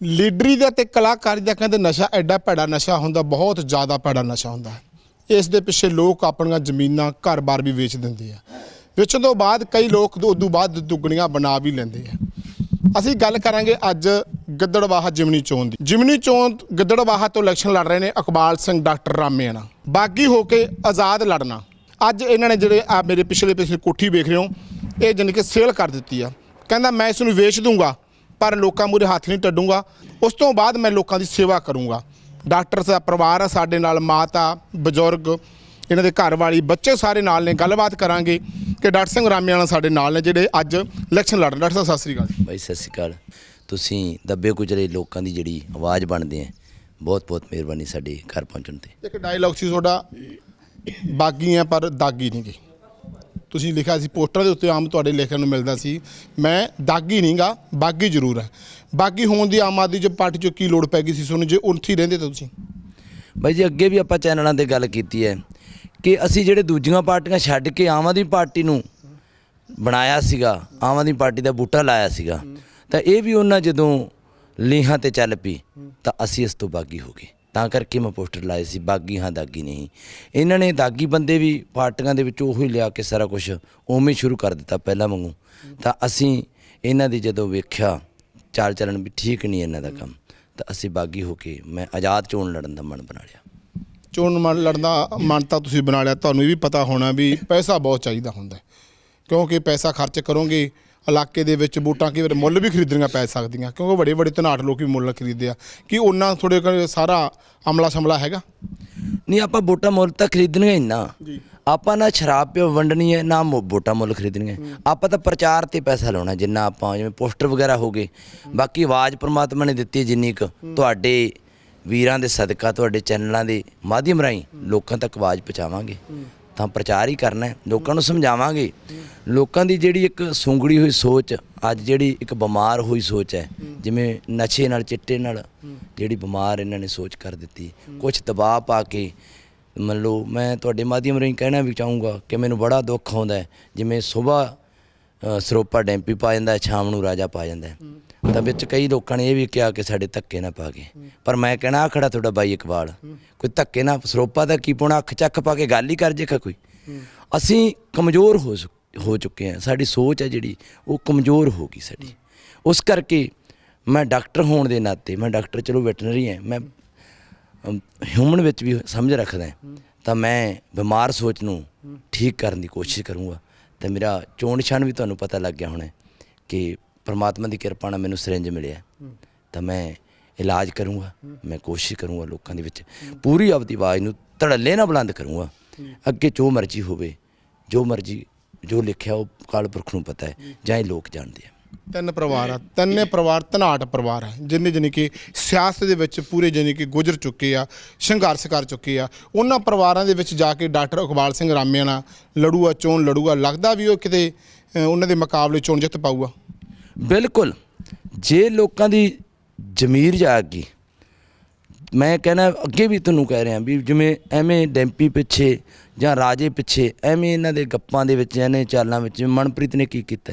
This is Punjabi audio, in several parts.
ਲੀਡਰੀ ਦਾ ਤੇ ਕਲਾਕਾਰੀ ਦਾ ਕਹਿੰਦੇ ਨਸ਼ਾ ਐਡਾ ਭੈੜਾ ਨਸ਼ਾ ਹੁੰਦਾ, ਬਹੁਤ ਜ਼ਿਆਦਾ ਭੈੜਾ ਨਸ਼ਾ ਹੁੰਦਾ ਇਸ ਦੇ ਪਿੱਛੇ ਲੋਕ ਆਪਣੀਆਂ ਜ਼ਮੀਨਾਂ, ਘਰ-ਬਾਰ ਵੀ ਵੇਚ ਦਿੰਦੇ ਆ। ਵੇਚਣ ਤੋਂ ਬਾਅਦ ਕਈ ਲੋਕ ਉਦੋਂ ਬਾਅਦ ਦੁੱਗਣੀਆਂ ਬਣਾ ਵੀ ਲੈਂਦੇ ਆ। ਅਸੀਂ ਗੱਲ ਕਰਾਂਗੇ ਅੱਜ ਗਿੱਦੜਵਾਹਾ ਜਿਮਨੀ ਚੋਣ ਦੀ। ਜਿਮਨੀ ਚੋਣ ਗਿੱਦੜਵਾਹਾ ਤੋਂ ਇਲੈਕਸ਼ਨ ਲੜ ਰਹੇ ਨੇ ਅਕਬਾਲ ਸਿੰਘ, ਡਾਕਟਰ ਰਾਮੇਣਾ ਬਾਗੀ ਹੋ ਕੇ ਆਜ਼ਾਦ ਲੜਨਾ। ਅੱਜ ਇਹਨਾਂ ਨੇ ਜਿਹੜੇ ਆ ਮੇਰੇ ਪਿਛਲੇ ਪਿਛਲੇ ਕੋਠੀ ਵੇਖ ਰਹੇ ਹੋ, ਇਹ ਜਾਣੀ ਕਿ ਸੇਲ ਕਰ ਦਿੱਤੀ ਆ। ਕਹਿੰਦਾ ਮੈਂ ਇਸ ਨੂੰ ਵੇਚ ਦੂੰਗਾ। ਪਰ ਲੋਕਾਂ ਮੂਰੇ ਹੱਥ ਨਹੀਂ ਟੱਡੂੰਗਾ। ਉਸ ਤੋਂ ਬਾਅਦ ਮੈਂ ਲੋਕਾਂ ਦੀ ਸੇਵਾ ਕਰੂੰਗਾ। ਡਾਕਟਰ ਦਾ ਪਰਿਵਾਰ ਆ ਸਾਡੇ ਨਾਲ ਮਾਤਾ ਬਜ਼ੁਰਗ ਇਹਨਾਂ ਦੇ ਘਰ ਵਾਲੀ ਬੱਚੇ ਸਾਰੇ ਨਾਲ ਨੇ। ਗੱਲਬਾਤ ਕਰਾਂਗੇ ਕਿ ਡਾਕਟਰ ਸਿੰਘ ਰਾਮਿਆਣਾ ਸਾਡੇ ਨਾਲ ਨੇ ਜਿਹੜੇ ਅੱਜ ਇਲੈਕਸ਼ਨ ਲੜ ਰਹੇ ਡਾਕਟਰ ਸਾਹਿਬ ਸਤਿ ਸ੍ਰੀ ਅਕਾਲ ਬਾਈ ਸਤਿ ਸ਼੍ਰੀ ਅਕਾਲ। ਤੁਸੀਂ ਦੱਬੇ ਕੁਚਲੇ ਲੋਕਾਂ ਦੀ ਜਿਹੜੀ ਆਵਾਜ਼ ਬਣਦੇ ਆ ਬਹੁਤ ਬਹੁਤ ਮਿਹਰਬਾਨੀ ਸਾਡੇ ਘਰ ਪਹੁੰਚਣ ਤੇ। ਇੱਕ ਡਾਇਲੌਗ ਸੀ ਤੁਹਾਡਾ ਬਾਗੀ ਆ ਪਰ ਦਾਗੀ ਨਹੀਂ ਗੀ ਤੁਸੀਂ ਲਿਖਿਆ ਸੀ ਪੋਸਟਰ ਦੇ ਉੱਤੇ ਆਮ ਤੁਹਾਡੇ ਲਿਖਣ ਨੂੰ ਮਿਲਦਾ ਸੀ। ਮੈਂ ਦਾਗੀ ਨਹੀਂਗਾ, ਬਾਗੀ ਜ਼ਰੂਰ ਹੈ। ਬਾਗੀ ਹੋਣ ਦੀ ਆਮ ਆਦਮੀ ਜੋ ਪਾਰਟੀ ਚੋਂ ਕੀ ਲੋੜ ਪੈ ਗਈ ਸੀ ਤੁਹਾਨੂੰ ਜੇ ਉੱਥੇ ਹੀ ਰਹਿੰਦੇ ਤਾਂ ਤੁਸੀਂ? ਬਾਈ ਜੀ, ਅੱਗੇ ਵੀ ਆਪਾਂ ਚੈਨਲਾਂ ਤੇ ਗੱਲ ਕੀਤੀ ਹੈ ਕਿ ਅਸੀਂ ਜਿਹੜੇ ਦੂਜੀਆਂ ਪਾਰਟੀਆਂ ਛੱਡ ਕੇ ਆਮ ਆਦਮੀ ਪਾਰਟੀ ਨੂੰ ਬਣਾਇਆ ਸੀਗਾ, ਆਮ ਆਦਮੀ ਪਾਰਟੀ ਦਾ ਬੂਟਾ ਲਾਇਆ ਸੀਗਾ, ਤਾਂ ਇਹ ਵੀ ਉਹਨਾਂ ਜਦੋਂ ਲੀਹਾਂ ਤੇ ਚੱਲ ਪਈ, ਤਾਂ ਅਸੀਂ ਇਸ ਤੋਂ ਬਾਗੀ ਹੋ ਗਏ। ਤਾਂ ਕਰਕੇ ਮੈਂ ਪੋਸਟਰ ਲਾਏ ਸੀ, ਬਾਗੀ ਹਾਂ ਦਾਗੀ ਨਹੀਂ। ਇਹਨਾਂ ਨੇ ਦਾਗੀ ਬੰਦੇ ਵੀ ਪਾਰਟੀਆਂ ਦੇ ਵਿੱਚ ਉਹੀ ਲਿਆ ਕੇ ਸਾਰਾ ਕੁਝ ਉਵੇਂ ਸ਼ੁਰੂ ਕਰ ਦਿੱਤਾ ਪਹਿਲਾਂ ਵਾਂਗੂ। ਤਾਂ ਅਸੀਂ ਇਹਨਾਂ ਦੀ ਜਦੋਂ ਵੇਖਿਆ, ਚਾਲ ਚੱਲਣ ਵੀ ਠੀਕ ਨਹੀਂ ਇਹਨਾਂ ਦਾ ਕੰਮ, ਤਾਂ ਅਸੀਂ ਬਾਗੀ ਹੋ ਕੇ ਮੈਂ ਆਜ਼ਾਦ ਚੋਣ ਲੜਨ ਦਾ ਮਨ ਬਣਾ ਲਿਆ। ਚੋਣ ਮਨ ਲੜਨ ਦਾ ਮਨ ਤਾਂ ਤੁਸੀਂ ਬਣਾ ਲਿਆ, ਤੁਹਾਨੂੰ ਇਹ ਵੀ ਪਤਾ ਹੋਣਾ ਵੀ ਪੈਸਾ ਬਹੁਤ ਚਾਹੀਦਾ ਹੁੰਦਾ ਕਿਉਂਕਿ ਪੈਸਾ ਖਰਚ ਕਰੋਗੇ ਇਲਾਕੇ ਦੇ ਵਿੱਚ ਵੋਟਾਂ ਕਈ ਵਾਰ ਮੁੱਲ ਵੀ ਖਰੀਦਣੀਆਂ ਪੈ ਸਕਦੀਆਂ ਕਿਉਂਕਿ ਵੱਡੇ ਵੱਡੇ ਧਨਾਟ ਲੋਕ ਵੀ ਮੁੱਲ ਖਰੀਦਦੇ ਆ। ਕਿ ਉਹਨਾਂ ਥੋੜੇ ਸਾਰਾ ਅਮਲਾ ਸ਼ਮਲਾ ਹੈਗਾ? ਨਹੀਂ ਆਪਾਂ ਵੋਟਾਂ ਮੁੱਲ ਤਾਂ ਖਰੀਦਣੀਆਂ ਹੀ ਨਾ। ਆਪਾਂ ਨਾ ਸ਼ਰਾਬ ਪਿਓ ਵੰਡਣੀ ਹੈ ਨਾ ਵੋਟਾਂ ਮੁੱਲ ਖਰੀਦਣੀਆਂ। ਆਪਾਂ ਤਾਂ ਪ੍ਰਚਾਰ ਤੇ ਪੈਸਾ ਲਾਉਣਾ ਜਿੰਨਾ ਆਪਾਂ ਜਿਵੇਂ ਪੋਸਟਰ ਵਗੈਰਾ ਹੋ ਗਏ। ਬਾਕੀ ਆਵਾਜ਼ ਪ੍ਰਮਾਤਮਾ ਨੇ ਦਿੱਤੀ ਜਿੰਨੀ ਕੁ ਤੁਹਾਡੇ ਵੀਰਾਂ ਦੇ ਸਦਕਾ ਤੁਹਾਡੇ ਚੈਨਲਾਂ ਦੇ ਮਾਧਿਅਮ ਰਾਹੀਂ ਲੋਕਾਂ ਤੱਕ ਆਵਾਜ਼ ਪਹੁੰਚਾਵਾਂਗੇ। ਤਾਂ ਪ੍ਰਚਾਰ ਹੀ ਕਰਨਾ ਲੋਕਾਂ ਨੂੰ ਸਮਝਾਵਾਂਗੇ। ਲੋਕਾਂ ਦੀ ਜਿਹੜੀ ਇੱਕ ਸੁੰਗੜੀ ਹੋਈ ਸੋਚ, ਅੱਜ ਜਿਹੜੀ ਇੱਕ ਬਿਮਾਰ ਹੋਈ ਸੋਚ ਹੈ, ਜਿਵੇਂ ਨਸ਼ੇ ਨਾਲ, ਚਿੱਟੇ ਨਾਲ ਜਿਹੜੀ ਬਿਮਾਰ ਇਹਨਾਂ ਨੇ ਸੋਚ ਕਰ ਦਿੱਤੀ। ਕੁਝ ਦਬਾਅ ਪਾ ਕੇ, ਮੰਨ ਲਓ, ਮੈਂ ਤੁਹਾਡੇ ਮਾਧਿਅਮ ਰਾਹੀਂ ਕਹਿਣਾ ਵੀ ਚਾਹੂੰਗਾ ਕਿ ਮੈਨੂੰ ਬੜਾ ਦੁੱਖ ਆਉਂਦਾ ਜਿਵੇਂ ਸਵੇਰ ਸਰੋਪਾ ਡੈਂਪੀ ਪਾ ਜਾਂਦਾ ਸ਼ਾਮ ਨੂੰ ਰਾਜਾ ਪਾ ਜਾਂਦਾ ਤਾਂ ਵਿੱਚ ਕਈ ਲੋਕਾਂ ਨੇ ਇਹ ਵੀ ਕਿਹਾ ਕਿ ਸਾਡੇ ਧੱਕੇ ਨਾ ਪਾ ਕੇ। ਪਰ ਮੈਂ ਕਹਿਣਾ, ਆਹ ਖੜਾ ਤੁਹਾਡਾ ਬਾਈ ਇਕਬਾਲ। ਕੋਈ ਧੱਕੇ ਨਾ, ਸਰੋਪਾ ਦਾ ਕੀ ਪਾਉਣਾ ਅੱਖ ਚੱਕ ਪਾ ਕੇ ਗੱਲ ਹੀ ਕਰ ਜੇਗਾ ਕੋਈ। ਅਸੀਂ ਕਮਜ਼ੋਰ ਹੋ ਸੁ- ਹੋ ਚੁੱਕੇ ਹਾਂ। ਸਾਡੀ ਸੋਚ ਹੈ ਜਿਹੜੀ, ਉਹ ਕਮਜ਼ੋਰ ਹੋ ਗਈ ਸਾਡੀ। ਉਸ ਕਰਕੇ ਮੈਂ ਡਾਕਟਰ ਹੋਣ ਦੇ ਨਾਤੇ, ਮੈਂ ਡਾਕਟਰ ਚਲੋ ਵੈਟਰਨਰੀ ਹਾਂ, ਮੈਂ ਹਿਊਮਨ ਵਿੱਚ ਵੀ ਸਮਝ ਰੱਖਦਾ ਤਾਂ ਮੈਂ ਬਿਮਾਰ ਸੋਚ ਨੂੰ ਠੀਕ ਕਰਨ ਦੀ ਕੋਸ਼ਿਸ਼ ਕਰੂੰਗਾ। ਤੇ ਮੇਰਾ ਚੋਣ ਨਿਸ਼ਾਨ ਵੀ ਤੁਹਾਨੂੰ ਪਤਾ ਲੱਗ ਗਿਆ ਹੋਣਾ ਕਿ ਪ੍ਰਮਾਤਮਾ ਦੀ ਕਿਰਪਾ ਨਾਲ ਮੈਨੂੰ ਸਿਰੰਜ ਮਿਲਿਆ ਤਾਂ ਮੈਂ ਇਲਾਜ ਕਰੂੰਗਾ ਮੈਂ ਕੋਸ਼ਿਸ਼ ਕਰੂੰਗਾ ਲੋਕਾਂ ਦੇ ਵਿੱਚ ਪੂਰੀ ਆਪਦੀ ਆਵਾਜ਼ ਨੂੰ ਧੜੱਲੇ ਨਾਲ ਬੁਲੰਦ ਕਰੂੰਗਾ। ਅੱਗੇ ਜੋ ਮਰਜ਼ੀ ਹੋਵੇ ਜੋ ਮਰਜ਼ੀ ਜੋ ਲਿਖਿਆ ਉਹ ਕਾਲ ਪੁਰਖ ਨੂੰ ਪਤਾ ਹੈ। ਜਾਂ ਇਹ ਲੋਕ ਜਾਣਦੇ ਆ। ਤਿੰਨ ਪਰਿਵਾਰ ਆ ਤਿੰਨੇ ਪਰਿਵਾਰ ਧਨਾਟ ਪਰਿਵਾਰ ਆ ਜਿੰਨੇ ਜਾਣੀ ਕਿ ਸਿਆਸਤ ਦੇ ਵਿੱਚ ਪੂਰੇ ਜਾਣੀ ਕਿ ਗੁਜ਼ਰ ਚੁੱਕੇ ਆ ਸੰਘਰਸ਼ ਕਰ ਚੁੱਕੇ ਆ। ਉਹਨਾਂ ਪਰਿਵਾਰਾਂ ਦੇ ਵਿੱਚ ਜਾ ਕੇ ਡਾਕਟਰ ਇਕਬਾਲ ਸਿੰਘ ਰਾਮਿਆਂ ਨਾਲ ਲੜੂਆ ਚੋਣ ਲੜੂਗਾ ਲੱਗਦਾ ਵੀ ਉਹ ਕਿਤੇ ਅ, ਉਹਨਾਂ ਦੇ ਮੁਕਾਬਲੇ ਚੋਣ ਜਿੱਤ ਪਾਊਗਾ? ਬਿਲਕੁਲ। ਜੇ ਲੋਕਾਂ ਦੀ ਜ਼ਮੀਰ ਜਾਗ ਗਈ ਮੈਂ ਕਹਿੰਦਾ ਅੱਗੇ ਵੀ ਤੁਹਾਨੂੰ ਕਹਿ ਰਿਹਾ ਵੀ ਜਿਵੇਂ ਐਵੇਂ ਡੈਂਪੀ ਪਿੱਛੇ ਜਾਂ ਰਾਜੇ ਪਿੱਛੇ ਐਵੇਂ ਇਹਨਾਂ ਦੇ ਗੱਪਾਂ ਦੇ ਵਿੱਚ ਇਹਨੇ ਚਾਲਾਂ ਵਿੱਚ ਮਨਪ੍ਰੀਤ ਨੇ ਕੀ ਕੀਤਾ।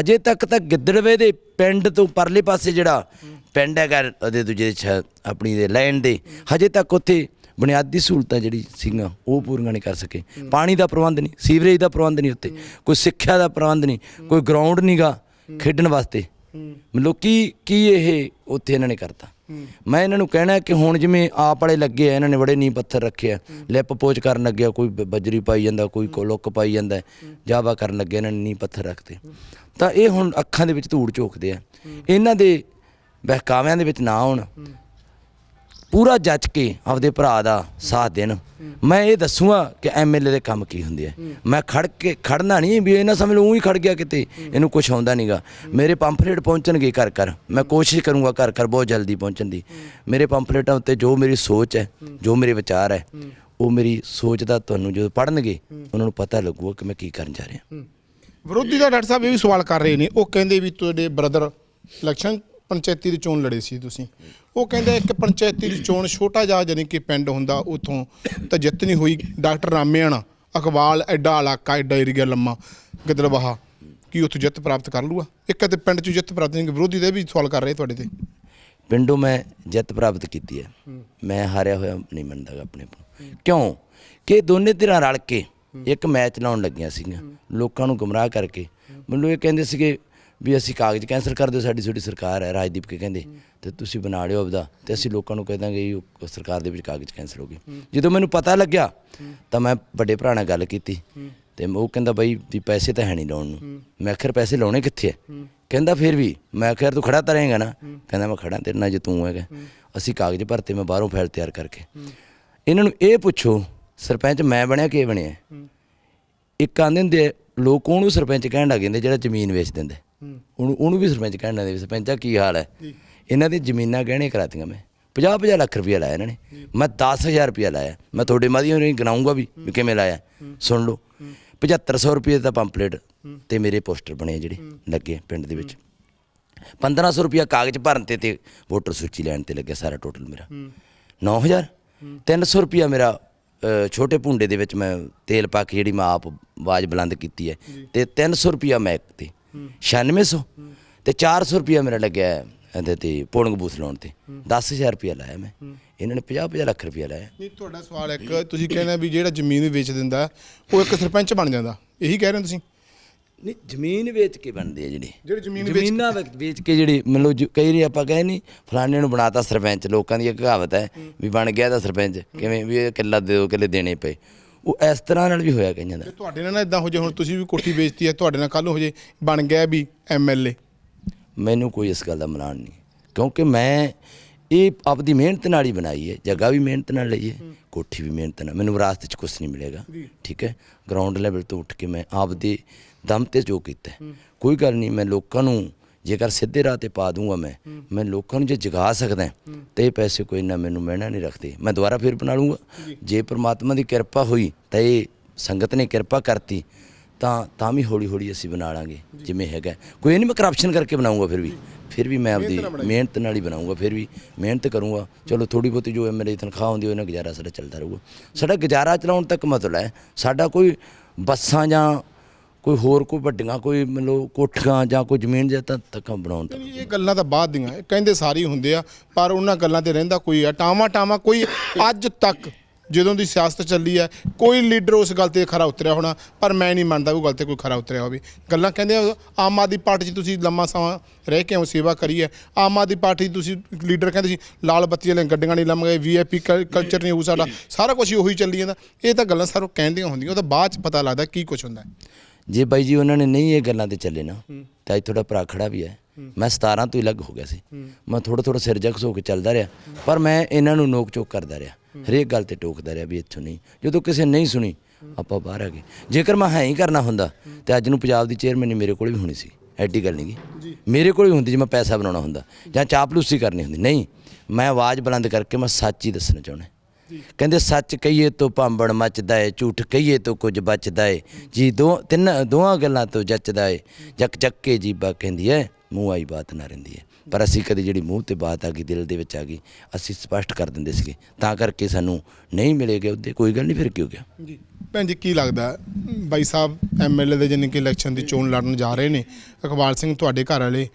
ਹਜੇ ਤੱਕ ਤਾਂ ਗਿੱਦੜਵੇ ਦੇ ਪਿੰਡ ਤੋਂ ਪਰਲੇ ਪਾਸੇ ਜਿਹੜਾ ਪਿੰਡ ਹੈਗਾ ਉਹਦੇ ਦੂਜੇ ਆਪਣੀ ਦੇ ਲੈਂਡ ਦੇ ਹਜੇ ਤੱਕ ਉੱਥੇ ਬੁਨਿਆਦੀ ਸਹੂਲਤਾਂ ਜਿਹੜੀ ਸੀਗੀਆਂ ਉਹ ਪੂਰੀਆਂ ਨਹੀਂ ਕਰ ਸਕੇ। ਪਾਣੀ ਦਾ ਪ੍ਰਬੰਧ ਨਹੀਂ ਸੀਵਰੇਜ ਦਾ ਪ੍ਰਬੰਧ ਨਹੀਂ ਉੱਤੇ ਕੋਈ ਸਿੱਖਿਆ ਦਾ ਪ੍ਰਬੰਧ ਨਹੀਂ ਕੋਈ ਗਰਾਊਂਡ ਨਹੀਂਗਾ ਖੇਡਣ ਵਾਸਤੇ। ਮਤਲਬ ਕੀ ਕੀ ਇਹ ਉੱਥੇ ਇਹਨਾਂ ਨੇ ਕਰਤਾ? ਮੈਂ ਇਹਨਾਂ ਨੂੰ ਕਹਿਣਾ ਕਿ ਹੁਣ ਜਿਵੇਂ ਆਪ ਵਾਲੇ ਲੱਗੇ ਆ, ਇਹਨਾਂ ਨੇ ਬੜੇ ਨੀਂਹ ਪੱਥਰ ਰੱਖੇ ਆ। ਲਿਪ ਪੋਚ ਕਰਨ ਲੱਗਿਆ, ਕੋਈ ਬ- ਬਜਰੀ ਪਾਈ ਜਾਂਦਾ, ਕੋਈ ਕੋ, ਲੁੱਕ ਪਾਈ ਜਾਂਦਾ, ਜਾਵਾ ਕਰਨ ਲੱਗੇ ਇਹਨਾਂ ਨੇ ਨੀਂਹ ਪੱਥਰ ਰੱਖਦੇ ਤਾਂ ਇਹ ਹੁਣ ਅੱਖਾਂ ਦੇ ਵਿੱਚ ਧੂੜ ਝੋਕਦੇ ਆ। ਇਹਨਾਂ ਦੇ ਬਹਿਕਾਵਿਆਂ ਦੇ ਵਿੱਚ ਨਾ ਆਉਣ। ਪੂਰਾ ਜੱਜ ਕੇ ਆਪਦੇ ਭਰਾ ਦਾ ਸਾਥ ਦੇਣ। ਮੈਂ ਇਹ ਦੱਸੂਗਾ ਕਿ ਐਮਐਲਏ ਦੇ ਕੰਮ ਕੀ ਹੁੰਦੇ ਆ। ਮੈਂ ਖੜ ਕੇ ਖੜਨਾ ਨਹੀਂ ਵੀ ਇਹਨਾਂ ਸਮਝ ਲਓ ਹੀ ਖੜ ਗਿਆ ਕਿਤੇ। ਇਹਨੂੰ ਕੁਝ ਆਉਂਦਾ ਨਹੀਂਗਾ ਮੇਰੇ ਪੰਪਲੇਟ ਪਹੁੰਚਣਗੇ ਘਰ ਘਰ। ਮੈਂ ਕੋਸ਼ਿਸ਼ ਕਰੂੰਗਾ ਘਰ ਘਰ ਬਹੁਤ ਜਲਦੀ ਪਹੁੰਚਣ ਦੀ। ਮੇਰੇ ਪੰਪਲੇਟਾਂ ਉੱਤੇ ਜੋ ਮੇਰੀ ਸੋਚ ਹੈ, ਜੋ ਮੇਰੇ ਵਿਚਾਰ ਹੈ, ਉਹ ਮੇਰੀ ਸੋਚ ਦਾ ਤੁਹਾਨੂੰ ਜਦੋਂ ਪੜਨਗੇ ਉਹਨਾਂ ਨੂੰ ਪਤਾ ਲੱਗੂਗਾ ਕਿ ਮੈਂ ਕੀ ਕਰਨ ਜਾ ਰਿਹਾ। ਵਿਰੋਧੀ ਦਾ ਡਾਕਟਰ ਸਾਹਿਬ ਇਹ ਵੀ ਸਵਾਲ ਕਰ ਰਹੇ ਨੇ। ਉਹ ਕਹਿੰਦੇ ਵੀ ਤੁਹਾਡੇ ਬ੍ਰਦਰ ਇਲੈਕਸ਼ਨ ਪੰਚਾਇਤੀ ਦੀ ਚੋਣ ਲੜੇ ਸੀ ਤੁਸੀਂ। ਉਹ ਕਹਿੰਦੇ ਇੱਕ ਪੰਚਾਇਤੀ ਦੀ ਚੋਣ ਛੋਟਾ ਜਿਹਾ ਜਾਨੀ ਕਿ ਪਿੰਡ ਹੁੰਦਾ, ਉਥੋਂ ਤਾਂ ਜਿੱਤ ਨਹੀਂ ਹੋਈ। ਡਾਕਟਰ ਰਾਮਿਆਣਾ ਅਕਬਾਲ ਐਡਾ ਇਲਾਕਾ, ਐਡਾ ਏਰੀਆ ਲੰਮਾ, ਗਿੱਦੜਬਾਹਾ, ਕੀ ਉੱਥੋਂ ਜਿੱਤ ਪ੍ਰਾਪਤ ਕਰ ਲੂਗਾ ਇੱਕ ਤੇ ਪਿੰਡ 'ਚ ਜਿੱਤ ਪ੍ਰਾਪਤ ਨਹੀਂ, ਵਿਰੋਧੀ ਦੇ ਵੀ ਸਵਾਲ ਕਰ ਰਹੇ ਤੁਹਾਡੇ ਤੇ। ਪਿੰਡੋਂ ਮੈਂ ਜਿੱਤ ਪ੍ਰਾਪਤ ਕੀਤੀ ਹੈ। ਮੈਂ ਹਾਰਿਆ ਹੋਇਆ ਨਹੀਂ ਮੰਨਦਾ ਗਾ ਆਪਣੇ ਆਪ ਨੂੰ ਕਿਉਂ? ਕਿ ਦੋਨੇ ਧਿਰਾਂ ਰਲ ਕੇ ਇੱਕ ਮੈਚ ਲਾਉਣ ਲੱਗੀਆਂ ਸੀਗੀਆਂ। ਲੋਕਾਂ ਨੂੰ ਗੁੰਮਰਾਹ ਕਰਕੇ। ਮੈਨੂੰ ਇਹ ਕਹਿੰਦੇ ਸੀਗੇ ਵੀ ਅਸੀਂ ਕਾਗਜ਼ ਕੈਂਸਲ ਕਰ ਦਿਓ, ਸਾਡੀ ਛੋਟੀ ਸਰਕਾਰ ਹੈ, ਰਾਜਦੀਪ ਕੇ ਕਹਿੰਦੇ, ਤੇ ਤੁਸੀਂ ਬਣਾ ਲਿਓ ਆਪਦਾ, ਤੇ ਅਸੀਂ ਲੋਕਾਂ ਨੂੰ ਕਹਿ ਦਾਂਗੇ ਉਹ ਸਰਕਾਰ ਦੇ ਵਿੱਚ ਕਾਗਜ਼ ਕੈਂਸਲ ਹੋ ਗਏ। ਜਦੋਂ ਮੈਨੂੰ ਪਤਾ ਲੱਗਿਆ, ਤਾਂ ਮੈਂ ਵੱਡੇ ਭਰਾ ਨਾਲ ਗੱਲ ਕੀਤੀ, ਤੇ ਉਹ ਕਹਿੰਦਾ ਬਾਈ, ਵੀ ਪੈਸੇ ਤਾਂ ਹੈ ਨਹੀਂ ਲਾਉਣ ਨੂੰ। ਮੈਂ ਆਖਿਰ ਪੈਸੇ ਲਾਉਣੇ ਕਿੱਥੇ ਹੈ ਕਹਿੰਦਾ ਫਿਰ ਵੀ, ਮੈਂ ਆਖਿਰ ਤੂੰ ਖੜਾ ਤਾਂ ਰਹੇਗਾ ਨਾ। ਕਹਿੰਦਾ, ਮੈਂ ਖੜਾ ਤੇਰੇ ਨਾਲ ਜੇ ਤੂੰ ਹੈਗਾ। ਅਸੀਂ ਕਾਗਜ਼ ਭਰਤੇ, ਮੈਂ ਬਾਹਰੋਂ ਫਾਈਲ ਤਿਆਰ ਕਰਕੇ। ਇਹਨਾਂ ਨੂੰ ਇਹ ਪੁੱਛੋ, ਸਰਪੰਚ ਮੈਂ ਬਣਿਆ, ਕਿ ਬਣਿਆ? ਇੱਕ ਆਂਦੇ ਹੁੰਦੇ ਲੋਕ ਉਹਨੂੰ ਸਰਪੰਚ ਕਹਿਣ ਲੱਗ ਜਾਂਦੇ, ਜਿਹੜਾ ਜ਼ਮੀਨ ਵੇਚ ਦਿੰਦਾ। ਉਹਨੂੰ ਉਹਨੂੰ ਵੀ ਸਰਪੰਚ ਕਹਿਣ ਵੀ ਸਰਪੰਚਾ ਕੀ ਹਾਲ ਹੈ? ਇਹਨਾਂ ਦੀ ਜ਼ਮੀਨਾਂ ਗਹਿਣੇ ਕਰਾਤੀਆਂ ਮੈਂ। 50 50 ਲੱਖ ਰੁਪਇਆ ਲਾਇਆ ਇਹਨਾਂ ਨੇ। ਮੈਂ 10000 ਰੁਪਇਆ ਲਾਇਆ। ਮੈਂ ਤੁਹਾਡੇ ਮਾਧਿਅਮ ਨਹੀਂ ਗਣਾਉਂਗਾ ਵੀ ਵੀ ਕਿਵੇਂ ਲਾਇਆ। ਸੁਣ ਲਓ। 7500 ਰੁਪਏ ਦਾ ਪੰਪਲੇਟ ਤੇ ਮੇਰੇ ਪੋਸਟਰ ਬਣੇ ਜਿਹੜੇ ਲੱਗੇ ਪਿੰਡ ਦੇ ਵਿੱਚ। 1500 ਰੁਪਇਆ ਕਾਗਜ਼ ਭਰਨ ਤੇ ਤੇ ਵੋਟਰ ਸੂਚੀ ਲੈਣ ਤੇ ਲੱਗਿਆ ਸਾਰਾ ਟੋਟਲ ਮੇਰਾ। 9000 300 ਰੁਪਇਆ ਮੇਰਾ ਛੋਟੇ ਭੁੰਡੇ ਦੇ ਵਿੱਚ ਮੈਂ ਤੇਲ ਪਾ ਕੇ ਜਿਹੜੀ ਮੈਂ ਆਪ ਆਵਾਜ਼ ਬੁਲੰਦ ਕੀਤੀ ਹੈ। ਤੇ 300 ਰੁਪਇਆ ਮੈਕ ਤੇ। 9600 ਤੇ 400 ਰੁਪਇਆ ਮੇਰਾ ਲੱਗਿਆ ਇਹਦੇ ਤੇ ਪੋਲਿੰਗ ਬੂਥ ਲਾਉਣ ਤੇ। 10000 ਰੁਪਇਆ ਲਾਇਆ ਮੈਂ। ਇਹਨਾਂ ਨੇ 50 50 ਲੱਖ ਰੁਪਇਆ ਲਾਇਆ। ਨਹੀਂ ਤੁਹਾਡਾ ਸਵਾਲ ਇੱਕ ਤੁਸੀਂ ਕਹਿੰਦੇ ਵੀ ਜਿਹੜਾ ਜ਼ਮੀਨ ਵੇਚ ਦਿੰਦਾ ਉਹ ਇੱਕ ਸਰਪੰਚ ਬਣ ਜਾਂਦਾ। ਇਹੀ ਕਹਿ ਰਹੇ ਹੋ ਤੁਸੀਂ? ਨਹੀਂ ਜ਼ਮੀਨ ਵੇਚ ਕੇ ਬਣਦੇ ਆ ਜਿਹੜੇ। ਜਿਹੜੀ ਜ਼ਮੀਨ ਵੇਚ ਜ਼ਮੀਨਾਂ ਵੇਚ ਕੇ ਜਿਹੜੀ ਮਤਲਬ ਕਈ ਵਾਰੀ ਆਪਾਂ ਕਹੇ ਨਹੀਂ ਫਲਾਣੇ ਨੂੰ ਬਣਾਤਾ ਸਰਪੰਚ ਲੋਕਾਂ ਦੀ ਇੱਕ ਕਹਾਵਤ ਹੈ ਵੀ ਬਣ ਗਿਆ ਤਾਂ ਸਰਪੰਚ। ਕਿਵੇਂ ਵੀ ਇਹ ਕਿੱਲਾ ਦੇ ਦੋ ਕਿੱਲੇ ਦੇਣੇ ਪਏ। ਉਹ ਇਸ ਤਰ੍ਹਾਂ ਨਾਲ ਵੀ ਹੋਇਆ ਕਈਆਂ ਦਾ। ਤੇ ਤੁਹਾਡੇ ਨਾਲ ਨਾ ਇਦਾਂ ਹੋ ਜੇ ਹੁਣ ਤੁਸੀਂ ਵੀ ਕੋਠੀ ਵੇਚਤੀ ਹੈ ਤੁਹਾਡੇ ਨਾਲ ਕੱਲ ਹੋ ਜੇ ਬਣ ਗਿਆ ਵੀ ਐਮਐਲਏ ਮੈਨੂੰ ਕੋਈ ਇਸ ਗੱਲ ਦਾ ਮਨਾਣ ਨਹੀਂ। ਕਿਉਂਕਿ ਮੈਂ ਇਹ ਆਪਦੀ ਮਿਹਨਤ ਨਾਲ ਹੀ ਬਣਾਈ ਹੈ ਜਗ੍ਹਾ ਵੀ ਮਿਹਨਤ ਨਾਲ ਲਈ ਹੈ ਕੋਠੀ ਵੀ ਮਿਹਨਤ ਨਾਲ। ਮੈਨੂੰ ਵਿਰਾਸਤ 'ਚ ਕੁਝ ਨਹੀਂ ਮਿਲੇਗਾ ਠੀਕ ਹੈ? ਗਰਾਊਂਡ ਲੈਵਲ ਤੋਂ ਉੱਠ ਕੇ ਮੈਂ ਆਪਦੇ ਦਮ ਤੇ ਜੋ ਕੀਤਾ ਹੈ। ਕੋਈ ਗੱਲ ਨਹੀਂ ਮੈਂ ਲੋਕਾਂ ਨੂੰ ਜੇਕਰ ਸਿੱਧੇ ਰਾਹ ਤੇ ਪਾ ਦੂੰਗਾ ਮੈਂ ਮੈਂ ਲੋਕਾਂ ਨੂੰ ਜੇ ਜਗਾ ਸਕਦਾ ਤੇ ਇਹ ਪੈਸੇ ਕੋਈ ਨਾ ਮੈਨੂੰ ਮਹਿਣਾ ਨਹੀਂ ਰੱਖਦੇ। ਮੈਂ ਦੁਬਾਰਾ ਫਿਰ ਬਣਾ ਲੂੰਗਾ। ਜੇ। ਪ੍ਰਮਾਤਮਾ ਦੀ ਕਿਰਪਾ ਹੋਈ ਤਾਂ ਇਹ ਸੰਗਤ ਨੇ ਕਿਰਪਾ ਕਰਤੀ ਤਾਂ ਤਾਂ ਵੀ ਹੌਲੀ ਹੌਲੀ ਅਸੀਂ ਬਣਾ ਲਾਂਗੇ ਜਿਵੇਂ ਹੈਗਾ। ਕੋਈ ਨਹੀਂ ਮੈਂ ਕਰਪਸ਼ਨ ਕਰਕੇ ਬਣਾਉਂਗਾ ਫਿਰ ਵੀ। ਫਿਰ ਵੀ ਮੈਂ ਆਪਦੀ ਮਿਹਨਤ ਨਾਲ ਹੀ ਬਣਾਉਂਗਾ ਫਿਰ ਵੀ ਮਿਹਨਤ ਕਰੂੰਗਾ। ਚਲੋ ਥੋੜੀ ਬਹੁਤੀ ਜੋ ਮੇਰੇ ਤਨਖਾਹ ਹੁੰਦੀ ਉਹ ਨਾਲ ਗੁਜ਼ਾਰਾ ਸਾਡਾ ਚੱਲਦਾ ਰਹੂਗਾ। ਸਾਡਾ ਗੁਜ਼ਾਰਾ ਚਲਾਉਣ ਤੱਕ ਮਤਲਬ ਹੈ ਸਾਡਾ ਕੋਈ ਬੱਸਾਂ ਜਾਂ ਕੋਈ ਹੋਰ ਕੋਈ ਵੱਡੀਆਂ ਕੋਈ ਮਤਲਬ ਕੋਠੀਆਂ ਜਾਂ ਕੋਈ ਜ਼ਮੀਨ ਜਾਂ ਤਾਂ ਤੱਕ ਬਣਾਉਣ ਤੱਕ ਇਹ ਗੱਲਾਂ ਤਾਂ ਬਾਅਦ ਦੀਆਂ ਇਹ ਕਹਿੰਦੇ ਸਾਰੇ ਹੀ ਹੁੰਦੇ ਆ ਪਰ ਉਹਨਾਂ ਗੱਲਾਂ ਤੇ ਰਹਿੰਦਾ ਕੋਈ ਆ। ਟਾਵਾ ਟਾਵਾ ਕੋਈ ਅੱਜ ਤੱਕ ਜਦੋਂ ਦੀ ਸਿਆਸਤ ਚੱਲੀ ਹੈ ਕੋਈ ਲੀਡਰ ਉਸ ਗੱਲ ਤੇ ਖਰਾ ਉਤਰਿਆ ਹੋਣਾ ਪਰ ਮੈਂ ਨਹੀਂ ਮੰਨਦਾ ਉਹ ਗੱਲ ਤੇ ਕੋਈ ਖਰਾ ਉਤਰਿਆ ਹੋਵੇ। ਗੱਲਾਂ ਕਹਿੰਦੇ ਆ, ਆਮ ਆਦਮੀ ਪਾਰਟੀ 'ਚ ਤੁਸੀਂ ਲੰਮਾ ਸਮਾਂ ਰਹਿ ਕੇ ਆਓ ਸੇਵਾ ਕਰੀ ਹੈ ਆਮ ਆਦਮੀ ਪਾਰਟੀ 'ਚ ਤੁਸੀਂ ਲੀਡਰ ਕਹਿੰਦੇ ਸੀ ਲਾਲ ਬੱਤੀ ਵਾਲੇ ਗੱਡੀਆਂ ਨਹੀਂ ਲੰਮ ਗਏ ਵੀਆਈਪੀ ਕਲਚਰ ਨਹੀਂ ਹੋਊ ਸਾਡਾ ਸਾਰਾ ਕੁਝ ਉਹੀ ਚੱਲੀ ਜਾਂਦਾ। ਇਹ ਤਾਂ ਗੱਲਾਂ ਸਾਰੋਂ ਕਹਿੰਦੀਆਂ ਹੁੰਦੀਆਂ ਉਹ ਤਾਂ ਬਾਅਦ 'ਚ ਪਤਾ ਲੱਗਦਾ ਕੀ ਕੁਝ ਹੁੰਦਾ। ਹੈ ਜੇ ਬਾਈ ਜੀ ਉਹਨਾਂ ਨੇ ਨਹੀਂ ਇਹ ਗੱਲਾਂ ਤੇ ਚੱਲੇ ਨਾ ਤਾਂ ਅੱਜ ਤੁਹਾਡਾ ਭਰਾ ਖੜਾ ਵੀ ਹੈ। ਮੈਂ 17 ਤੋਂ ਹੀ ਅਲੱਗ ਹੋ ਗਿਆ ਸੀ। ਮੈਂ ਥੋੜਾ ਥੋੜਾ ਸਿਰ ਜਖ ਹੋ ਕੇ ਚੱਲਦਾ ਰਿਹਾ ਪਰ ਮੈਂ ਇਹਨਾਂ ਨੂੰ ਨੋਕ ਚੋਕ ਕਰਦਾ ਰਿਹਾ। ਹਰੇਕ ਗੱਲ ਤੇ ਟੋਕਦਾ ਰਿਹਾ ਵੀ ਇੱਥੋਂ ਨਹੀਂ। ਜਦੋਂ ਕਿਸੇ ਨਹੀਂ ਸੁਣੀ ਆਪਾਂ ਬਾਹਰ ਆ ਗਏ। ਜੇਕਰ ਮੈਂ ਹੈ ਹੀ ਕਰਨਾ ਹੁੰਦਾ ਤੇ ਅੱਜ ਨੂੰ ਪੰਜਾਬ ਦੀ ਚੇਅਰਮੈਨ ਮੇਰੇ ਕੋਲ ਵੀ ਹੋਣੀ ਸੀ। ਐਡੀ ਗੱਲ ਨਹੀਂ ਗੀ ਮੇਰੇ ਕੋਲ ਹੀ ਹੁੰਦੀ ਜੇ ਮੈਂ ਪੈਸਾ ਬਣਾਉਣਾ ਹੁੰਦਾ ਜਾਂ ਚਾਪਲੂਸੀ ਕਰਨੀ ਹੁੰਦੀ। ਨਹੀਂ ਮੈਂ ਆਵਾਜ਼ ਬੁਲੰਦ ਕਰਕੇ ਮੈਂ ਸੱਚ ਹੀ ਦੱਸਣਾ ਚਾਹੁੰਦਾ। ਕਹਿੰਦੇ ਸੱਚ ਕਹੀਏ ਤੋਂ ਭਾਂਬੜ ਮੱਚਦਾ ਏ, ਝੂਠ ਕਹੀਏ ਤੋਂ ਕੁਝ ਬਚਦਾ ਏ। ਜੀ ਦੋ ਤਿੰਨ ਦੋਹਾਂ ਗੱਲਾਂ ਤੋਂ ਜੱਚਦਾ ਏ। ਜੱਕ ਜੱਕ ਕੇ ਜੀਬਾ ਕਹਿੰਦੀ ਏ, ਮੂੰਹ ਆਈ ਬਾਤ ਨਾ ਰਹਿੰਦੀ ਏ। ਪਰ ਅਸੀਂ ਕਦੇ ਜਿਹੜੀ ਮੂੰਹ ਤੇ ਬਾਤ ਆ ਗਈ, ਦਿਲ ਦੇ ਵਿੱਚ ਆ ਗਈ, ਅਸੀਂ ਸਪਸ਼ਟ ਕਰ ਦਿੰਦੇ ਸੀਗੇ। ਤਾਂ ਕਰਕੇ ਸਾਨੂੰ ਨਹੀਂ ਮਿਲੇਗੇ ਉਹਦੇ, ਕੋਈ ਗੱਲ ਨਹੀਂ, ਫਿਰ ਕੀ ਹੋ ਗਿਆ? ਜੀ। ਭੈਣ ਜੀ, ਕੀ ਲੱਗਦਾ ਬਾਈ ਸਾਹਿਬ ਐਮਐਲਏ ਦੇ ਜਾਨੀ ਕਿ ਇਲੈਕਸ਼ਨ ਦੀ ਚੋਣ ਲੜਨ ਜਾ ਰਹੇ ਨੇ। ਅਕਬਾਲ ਸਿੰਘ ਤੁਹਾਡੇ ਘਰ ਵਾਲੇ,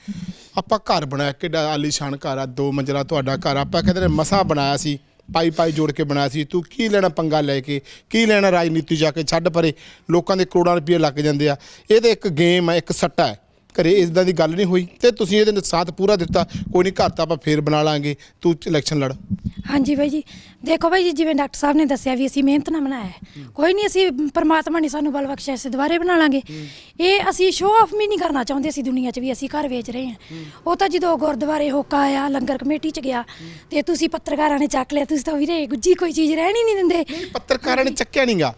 ਆਪਾਂ ਘਰ ਬਣਾਇਆ, ਕਿੱਡਾ ਆਲੀਸ਼ਾਨ ਘਰ ਆ, ਦੋ ਮੰਜ਼ਲਾ ਤੁਹਾਡਾ ਘਰ ਆਪਾਂ ਕਹਿੰਦੇ ਮਸਾ ਬਣਾਇਆ ਸੀ? ਪਾਈ ਪਾਈ ਜੋੜ ਕੇ ਬਣਾਇਆ ਸੀ। ਤੂੰ ਕੀ ਲੈਣਾ ਪੰਗਾ ਲੈ ਕੇ? ਕੀ ਲੈਣਾ ਰਾਜਨੀਤੀ ਜਾ ਕੇ? ਛੱਡ ਪਰੇ। ਲੋਕਾਂ ਦੇ ਕਰੋੜਾਂ ਰੁਪਏ ਲੱਗ ਜਾਂਦੇ ਆ। ਇਹ ਤਾਂ ਇੱਕ ਗੇਮ ਹੈ ਇੱਕ ਸੱਟਾ ਹੈ। ਘਰੇ ਇਦਾਂ ਦੀ ਗੱਲ ਨਹੀਂ ਹੋਈ ਤੇ ਤੁਸੀਂ ਇਹਦੇ ਨਾਲ ਸਾਥ ਪੂਰਾ ਦਿੱਤਾ। ਕੋਈ ਨਹੀਂ ਘਰ ਤਾਂ ਆਪਾਂ ਫੇਰ ਬਣਾ ਲਾਂਗੇ। ਤੂੰ ਇਲੈਕਸ਼ਨ ਲੜ। ਹਾਂਜੀ ਬਾਈ ਜੀ ਦੇਖੋ ਬਾਈ ਜੀ ਜਿਵੇਂ ਡਾਕਟਰ ਸਾਹਿਬ ਨੇ ਦੱਸਿਆ ਵੀ ਅਸੀਂ ਮਿਹਨਤ ਨਾਲ ਬਣਾਇਆ ਹੈ। ਕੋਈ ਨਹੀਂ ਅਸੀਂ ਪਰਮਾਤਮਾ ਨੇ ਸਾਨੂੰ ਬਲ ਬਖਸ਼ਿਆ ਅਸੀਂ ਦੁਬਾਰੇ ਬਣਾ ਲਾਂਗੇ। ਇਹ ਅਸੀਂ ਸ਼ੋਅ ਆਫ ਵੀ ਨਹੀਂ ਕਰਨਾ ਚਾਹੁੰਦੇ ਅਸੀਂ ਦੁਨੀਆ 'ਚ ਵੀ ਅਸੀਂ ਘਰ ਵੇਚ ਰਹੇ ਹਾਂ। ਉਹ ਤਾਂ ਜਦੋਂ ਗੁਰਦੁਆਰੇ ਹੋਕਾ ਆਇਆ ਲੰਗਰ ਕਮੇਟੀ 'ਚ ਗਿਆ ਤੇ ਤੁਸੀਂ ਪੱਤਰਕਾਰਾਂ ਨੇ ਚੱਕ ਲਿਆ ਤੁਸੀਂ ਤਾਂ ਵੀਰੇ ਗੁੱਜੀ ਕੋਈ ਚੀਜ਼ ਰਹਿਣ ਨਹੀਂ ਦਿੰਦੇ। ਪੱਤਰਕਾਰਾਂ ਨੇ ਚੱਕਿਆ ਨਹੀਂਗਾ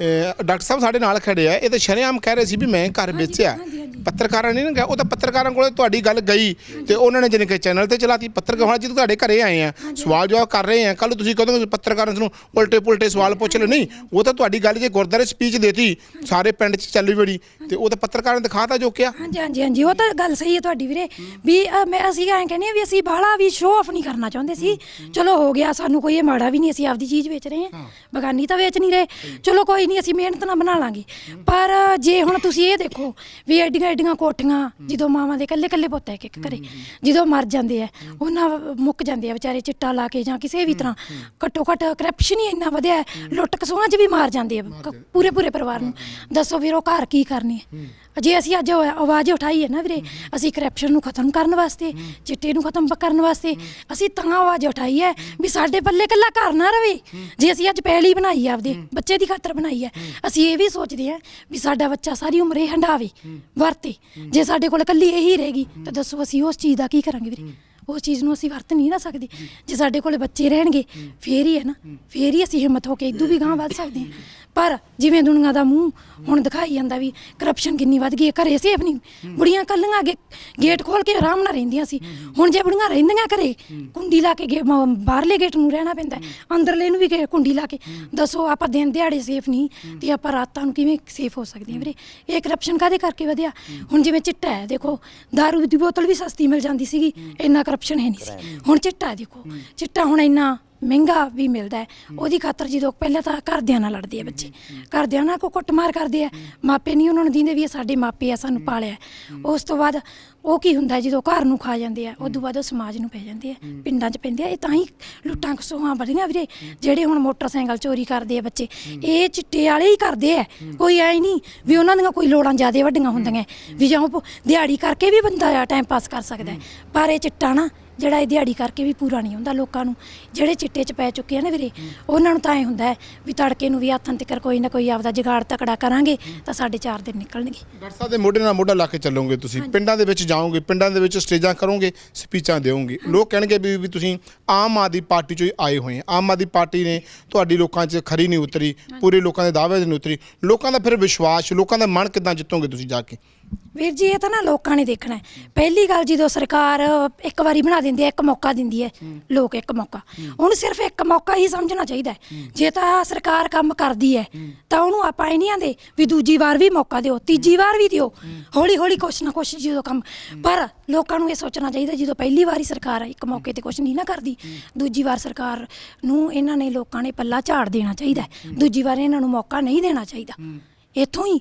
ਡਾਕਟਰ ਸਾਹਿਬ ਸਾਡੇ ਨਾਲ ਖੜੇ ਆ ਇਹ ਤਾਂ ਸ਼ਰੇਆਮ ਕਹਿ ਰਹੇ ਸੀ ਵੀ ਮੈਂ ਘਰ ਵੇਚਿਆ। ਪੱਤਰਕਾਰਾਂ ਨੇ ਨਾ ਕਿਹਾ ਉਹ ਤਾਂ ਪੱਤਰਕਾਰਾਂ ਕੋਲੇ ਤੁਹਾਡੀ ਗੱਲ ਗਈ ਤੇ ਉਹਨਾਂ ਨੇ ਜਿਹਨੇ ਕਿ ਚੈਨਲ ਤੇ ਚਲਾਤੀ ਪੱਤਰਕਾਰ ਜਦੋਂ ਤੁਹਾਡੇ ਘਰੇ ਆਏ ਆ ਸਵਾਲ ਜਵਾਬ ਕਰ ਰਹੇ ਆ ਕੱਲ ਤੁਸੀਂ ਕਦੋਂ ਪੱਤਰਕਾਰਾਂ ਨੂੰ ਉਲਟੇ ਪੁਲਟੇ ਸਵਾਲ ਪੁੱਛ ਲੈ ਨਹੀਂ ਉਹ ਤਾਂ ਤੁਹਾਡੀ ਗੱਲ ਜੇ ਗੁਰਦਾਰੇ ਸਪੀਚ ਦੇਤੀ ਸਾਰੇ ਪਿੰਡ 'ਚ ਚੱਲੀ ਬੜੀ ਤੇ ਉਹ ਤਾਂ ਪੱਤਰਕਾਰਾਂ ਨੇ ਦਿਖਾਤਾ ਜੋ ਕਿਹਾ। ਹਾਂਜੀ ਹਾਂਜੀ ਹਾਂਜੀ ਉਹ ਤਾਂ ਗੱਲ ਸਹੀ ਹੈ ਤੁਹਾਡੀ ਵੀਰੇ ਵੀ ਅ, ਮੈਂ ਅਸੀਂ ਐਂ ਕਹਿੰਦੇ ਆ ਵੀ ਅਸੀਂ ਬਾਹਲਾ ਵੀ ਸ਼ੋਅ ਆਫ ਨਹੀਂ ਕਰਨਾ ਚਾਹੁੰਦੇ ਸੀ। ਚਲੋ ਹੋ ਗਿਆ ਸਾਨੂੰ ਕੋਈ ਇਹ ਮਾੜਾ ਵੀ ਨਹੀਂ ਅਸੀਂ ਆਪਦੀ ਚੀਜ਼ ਵੇਚ ਰਹੇ ਹਾਂ ਬਗਾਨੀ ਤਾਂ ਵੇਚ ਨਹੀਂ ਰਹੇ। ਚਲੋ ਕੋਈ ਨਹੀਂ ਅਸੀਂ ਮਿਹਨਤ ਨਾਲ ਬਣਾ ਲਾਂਗੇ। ਪਰ ਜੇ ਹੁਣ ਤੁਸੀਂ ਇਹ ਦੇਖੋ ਵੀ ਐਡੀਆਂ ਐਡੀਆਂ ਕੋਠੀਆਂ ਜਦੋਂ ਮਾਵਾਂ ਦੇ ਇਕੱਲੇ ਇਕੱਲੇ ਪੁੱਤ ਇੱਕ ਇੱਕ ਘਰੇ ਜਦੋਂ ਮਰ ਜਾਂਦੇ ਆ ਉਹਨਾਂ ਮੁੱਕ ਜਾਂਦੇ ਆ ਵਿਚਾਰੇ ਚਿੱਟਾ ਲਾ ਕੇ ਜਾਂ ਕਿਸੇ ਵੀ ਤਰ੍ਹਾਂ। ਘੱਟੋ ਘੱਟ ਕਰਪਸ਼ਨ ਹੀ ਇੰਨਾ ਵਧਿਆ ਹੈ, ਲੁੱਟ ਖਸੂਆਂ 'ਚ ਵੀ ਮਾਰ ਜਾਂਦੇ ਆ ਕ- ਪੂਰੇ ਪੂਰੇ ਪਰਿਵਾਰ ਨੂੰ। ਦੱਸੋ ਵੀਰ ਉਹ ਘਰ ਕੀ ਕਰਨੇ ਆ ਜੇ ਅਸੀਂ ਅੱਜ ਆਵਾਜ਼ ਉਠਾਈ ਹੈ ਨਾ ਵੀਰੇ ਅਸੀਂ ਕਰਪਸ਼ਨ ਨੂੰ ਖਤਮ ਕਰਨ ਵਾਸਤੇ ਚਿੱਟੇ ਨੂੰ ਖਤਮ ਕਰਨ ਵਾਸਤੇ ਅਸੀਂ ਤਾਂ ਆਵਾਜ਼ ਉਠਾਈ ਹੈ ਵੀ ਸਾਡੇ ਪੱਲੇ ਕੱਲਾ ਘਰ ਨਾ ਰਵੇ। ਜੇ ਅਸੀਂ ਅੱਜ ਪਹਿਲੀ ਬਣਾਈ ਹੈ ਆਪਦੇ ਬੱਚੇ ਦੀ ਖਾਤਰ ਬਣਾਈ ਹੈ। ਅਸੀਂ ਇਹ ਵੀ ਸੋਚਦੇ ਹਾਂ ਵੀ ਸਾਡਾ ਬੱਚਾ ਸਾਰੀ ਉਮਰ ਇਹ ਹੰਡਾਵੇ ਵਰਤੇ। ਜੇ ਸਾਡੇ ਕੋਲ ਕੱਲੀ ਇਹੀ ਰਹੇਗੀ ਤਾਂ ਦੱਸੋ ਅਸੀਂ ਉਸ ਚੀਜ਼ ਦਾ ਕੀ ਕਰਾਂਗੇ ਵੀਰੇ? ਉਸ ਚੀਜ਼ ਨੂੰ ਅਸੀਂ ਵਰਤ ਨਹੀਂ ਨਾ ਸਕਦੇ। ਜੇ ਸਾਡੇ ਕੋਲੇ ਬੱਚੇ ਰਹਿਣਗੇ ਫੇਰ ਹੀ ਹੈ ਨਾ ਫੇਰ ਹੀ ਅਸੀਂ ਹਿੰਮਤ ਹੋ ਕੇ ਇਦੋਂ ਵੀ ਗਾਂ ਵੱਧ ਸਕਦੇ ਹਾਂ। ਪਰ ਜਿਵੇਂ ਦੁਨੀਆ ਦਾ ਮੂੰਹ ਹੁਣ ਦਿਖਾਈ ਜਾਂਦਾ ਵੀ ਕਰਪਸ਼ਨ ਕਿੰਨੀ ਵੱਧ ਗਈ ਹੈ ਘਰੇ ਸੀ ਆਪਣੀ। ਬੁੜੀਆਂ ਕੱਲੀਆਂ ਅੱਗੇ ਗੇਟ ਖੋਲ ਕੇ ਆਰਾਮ ਨਾਲ ਰਹਿੰਦੀਆਂ ਸੀ। ਹੁਣ ਜੇ ਬੁੜੀਆਂ ਰਹਿੰਦੀਆਂ ਘਰੇ ਕੁੰਡੀ ਲਾ ਕੇ ਗੇ- ਮ- ਬਾਹਰਲੇ ਗੇਟ ਨੂੰ ਰਹਿਣਾ ਪੈਂਦਾ ਹੈ, ਅੰਦਰਲੇ ਨੂੰ ਵੀ ਗੇ- ਕੁੰਡੀ ਲਾ ਕੇ। ਦੱਸੋ ਆਪਾਂ ਦਿਨ ਦਿਹਾੜੇ ਸੇਫ ਨਹੀਂ ਤੇ ਆਪਾਂ ਰਾਤਾਂ ਨੂੰ ਕਿਵੇਂ ਸੇਫ ਹੋ ਸਕਦੇ ਹਾਂ ਵੀਰੇ? ਇਹ ਕਰਪਸ਼ਨ ਕਾਦੇ ਕਰਕੇ ਵਧਿਆ? ਹੁਣ ਜਿਵੇਂ ਚਿੱਟਾ ਹੈ ਦੇਖੋ दारू ਦੀ ਬੋਤਲ ਵੀ ਸਸਤੀ ਮਿਲ ਜਾਂਦੀ ਸੀਗੀ। ਇੰਨਾ ਕਰਪਸ਼ਨ ਹੈ ਨਹੀਂ ਸੀ। ਹੁਣ ਚਿੱਟਾ ਹੈ ਦੇਖੋ। ਚਿੱਟਾ ਹੁਣ ਇੰਨਾ ਮਹਿੰਗਾ ਵੀ ਮਿਲਦਾ ਹੈ। ਉਹਦੀ ਖਾਤਰ ਜਦੋਂ ਪਹਿਲਾਂ ਤਾਂ ਘਰਦਿਆਂ ਨਾਲ ਲੜਦੇ ਆ ਬੱਚੇ। ਘਰਦਿਆਂ ਨਾਲ ਕੋ ਕੁੱਟਮਾਰ ਕਰਦੇ ਆ। ਮਾਪੇ ਨਹੀਂ ਉਹਨਾਂ ਨੂੰ ਦਿੰਦੇ ਵੀ ਇਹ ਸਾਡੇ ਮਾਪੇ ਆ ਸਾਨੂੰ ਪਾਲਿਆ। ਉਸ ਤੋਂ ਬਾਅਦ ਉਹ ਕੀ ਹੁੰਦਾ ਜਦੋਂ ਘਰ ਨੂੰ ਖਾ ਜਾਂਦੇ ਆ ਉਸ ਤੋਂ ਬਾਅਦ ਉਹ ਸਮਾਜ ਨੂੰ ਪੈ ਜਾਂਦੇ ਆ ਪਿੰਡਾਂ 'ਚ ਪੈਂਦੇ ਆ। ਇਹ ਤਾਂ ਹੀ ਲੁੱਟਾਂ ਖਸੋਹਾਂ ਵਧੀਆਂ ਵੀਰੇ। ਜਿਹੜੇ ਹੁਣ ਮੋਟਰਸਾਈਕਲ ਚੋਰੀ ਕਰਦੇ ਆ ਬੱਚੇ ਇਹ ਚਿੱਟੇ ਵਾਲੇ ਹੀ ਕਰਦੇ ਆ। ਕੋਈ ਐ ਨਹੀਂ ਵੀ ਉਹਨਾਂ ਦੀਆਂ ਕੋਈ ਲੋੜਾਂ ਜ਼ਿਆਦਾ ਵੱਡੀਆਂ ਹੁੰਦੀਆਂ। ਵੀ ਜਾਂ ਦਿਹਾੜੀ ਕਰਕੇ ਵੀ ਬੰਦਾ ਟਾਈਮ ਪਾਸ ਕਰ ਸਕਦਾ। ਪਰ ਇਹ ਚਿੱਟਾ ਨਾ ਜਿਹੜਾ ਇਹ ਦਿਹਾੜੀ ਕਰਕੇ ਵੀ ਪੂਰਾ ਨਹੀਂ ਹੁੰਦਾ ਲੋਕਾਂ ਨੂੰ ਜਿਹੜੇ ਚਿੱਟੇ 'ਚ ਪੈ ਚੁੱਕੇ ਆ ਨਾ ਵੀਰੇ ਉਹਨਾਂ ਨੂੰ ਤਾਂ ਐ ਹੁੰਦਾ ਹੈ ਵੀ ਤੜਕੇ ਨੂੰ ਵੀ ਹੱਥਾਂ ਤੇ ਕੋਈ ਨਾ ਕੋਈ ਆਪਦਾ ਜਗਾੜ ਤਕੜਾ ਕਰਾਂਗੇ ਤਾਂ ਸਾਡੇ ਚਾਰ ਦਿਨ ਨਿਕਲਣਗੇ। ਡਾਕਟਰ ਸਾਹਿਬ ਦੇ ਮੋਢੇ ਨਾਲ ਮੋਢਾ ਲਾ ਕੇ ਚੱਲੋਗੇ ਤੁਸੀਂ ਪਿੰਡਾਂ ਦੇ ਵਿੱਚ ਜਾਓਗੇ ਪਿੰਡਾਂ ਦੇ ਵਿੱਚ ਸਟੇਜਾਂ ਕਰੋਗੇ ਸਪੀਚਾਂ ਦਿਓਗੇ। ਲੋਕ ਕਹਿਣਗੇ ਵੀ ਵੀ ਤੁਸੀਂ ਆਮ ਆਦਮੀ ਪਾਰਟੀ ਚੋਂ ਆਏ ਹੋਏ ਆ। ਆਮ ਆਦਮੀ ਪਾਰਟੀ ਨੇ ਤੁਹਾਡੀ ਲੋਕਾਂ 'ਚ ਖਰੀ ਨਹੀਂ ਉਤਰੀ ਪੂਰੇ ਲੋਕਾਂ ਦੇ ਦਾਅਵੇ ਨਹੀਂ ਉਤਰੀ। ਲੋਕਾਂ ਦਾ ਫਿਰ ਵਿਸ਼ਵਾਸ ਲੋਕਾਂ ਦਾ ਮਨ ਕਿੱਦਾਂ ਜਿੱਤੋਗੇ ਤੁਸੀਂ ਜਾ ਕੇ? ਵੀਰ ਜੀ, ਇਹ ਤਾਂ ਨਾ ਲੋਕਾਂ ਨੇ ਦੇਖਣਾ ਹੈ। ਪਹਿਲੀ ਗੱਲ ਜਦੋਂ ਸਰਕਾਰ ਇੱਕ ਵਾਰੀ ਬਣਾ ਦਿੰਦੀ ਹੈ, ਇੱਕ ਮੌਕਾ ਦਿੰਦੀ ਹੈ, ਲੋਕ ਇੱਕ ਮੌਕਾ। ਉਹਨੂੰ ਸਿਰਫ ਇੱਕ ਮੌਕਾ ਹੀ ਸਮਝਣਾ ਚਾਹੀਦਾ ਹੈ। ਜੇ ਤਾਂ ਸਰਕਾਰ ਕੰਮ ਕਰਦੀ ਹੈ, ਤਾਂ ਉਹਨੂੰ ਆਪਾਂ ਇਹ ਨਹੀਂ ਆਂਦੇ ਵੀ ਦੂਜੀ ਵਾਰ ਵੀ ਮੌਕਾ ਦਿਓ, ਤੀਜੀ ਵਾਰ ਵੀ ਦਿਓ। ਹੌਲੀ ਹੌਲੀ ਕੁਛ ਨਾ ਕੁਛ ਜਦੋਂ ਕੰਮ ਪਰ ਲੋਕਾਂ ਨੂੰ ਇਹ ਸੋਚਣਾ ਚਾਹੀਦਾ, ਜਦੋਂ ਪਹਿਲੀ ਵਾਰੀ ਸਰਕਾਰ ਇੱਕ ਮੌਕੇ ਤੇ ਕੁਛ ਨਹੀਂ ਨਾ ਕਰਦੀ, ਦੂਜੀ ਵਾਰ ਸਰਕਾਰ ਨੂੰ ਇਹਨਾਂ ਨੇ ਲੋਕਾਂ ਨੇ ਪੱਲਾ ਝਾੜ ਦੇਣਾ ਚਾਹੀਦਾ ਹੈ। ਦੂਜੀ ਵਾਰ ਇਹਨਾਂ ਨੂੰ ਮੌਕਾ ਨਹੀਂ ਦੇਣਾ ਚਾਹੀਦਾ। ਇੱਥੋਂ ਹੀ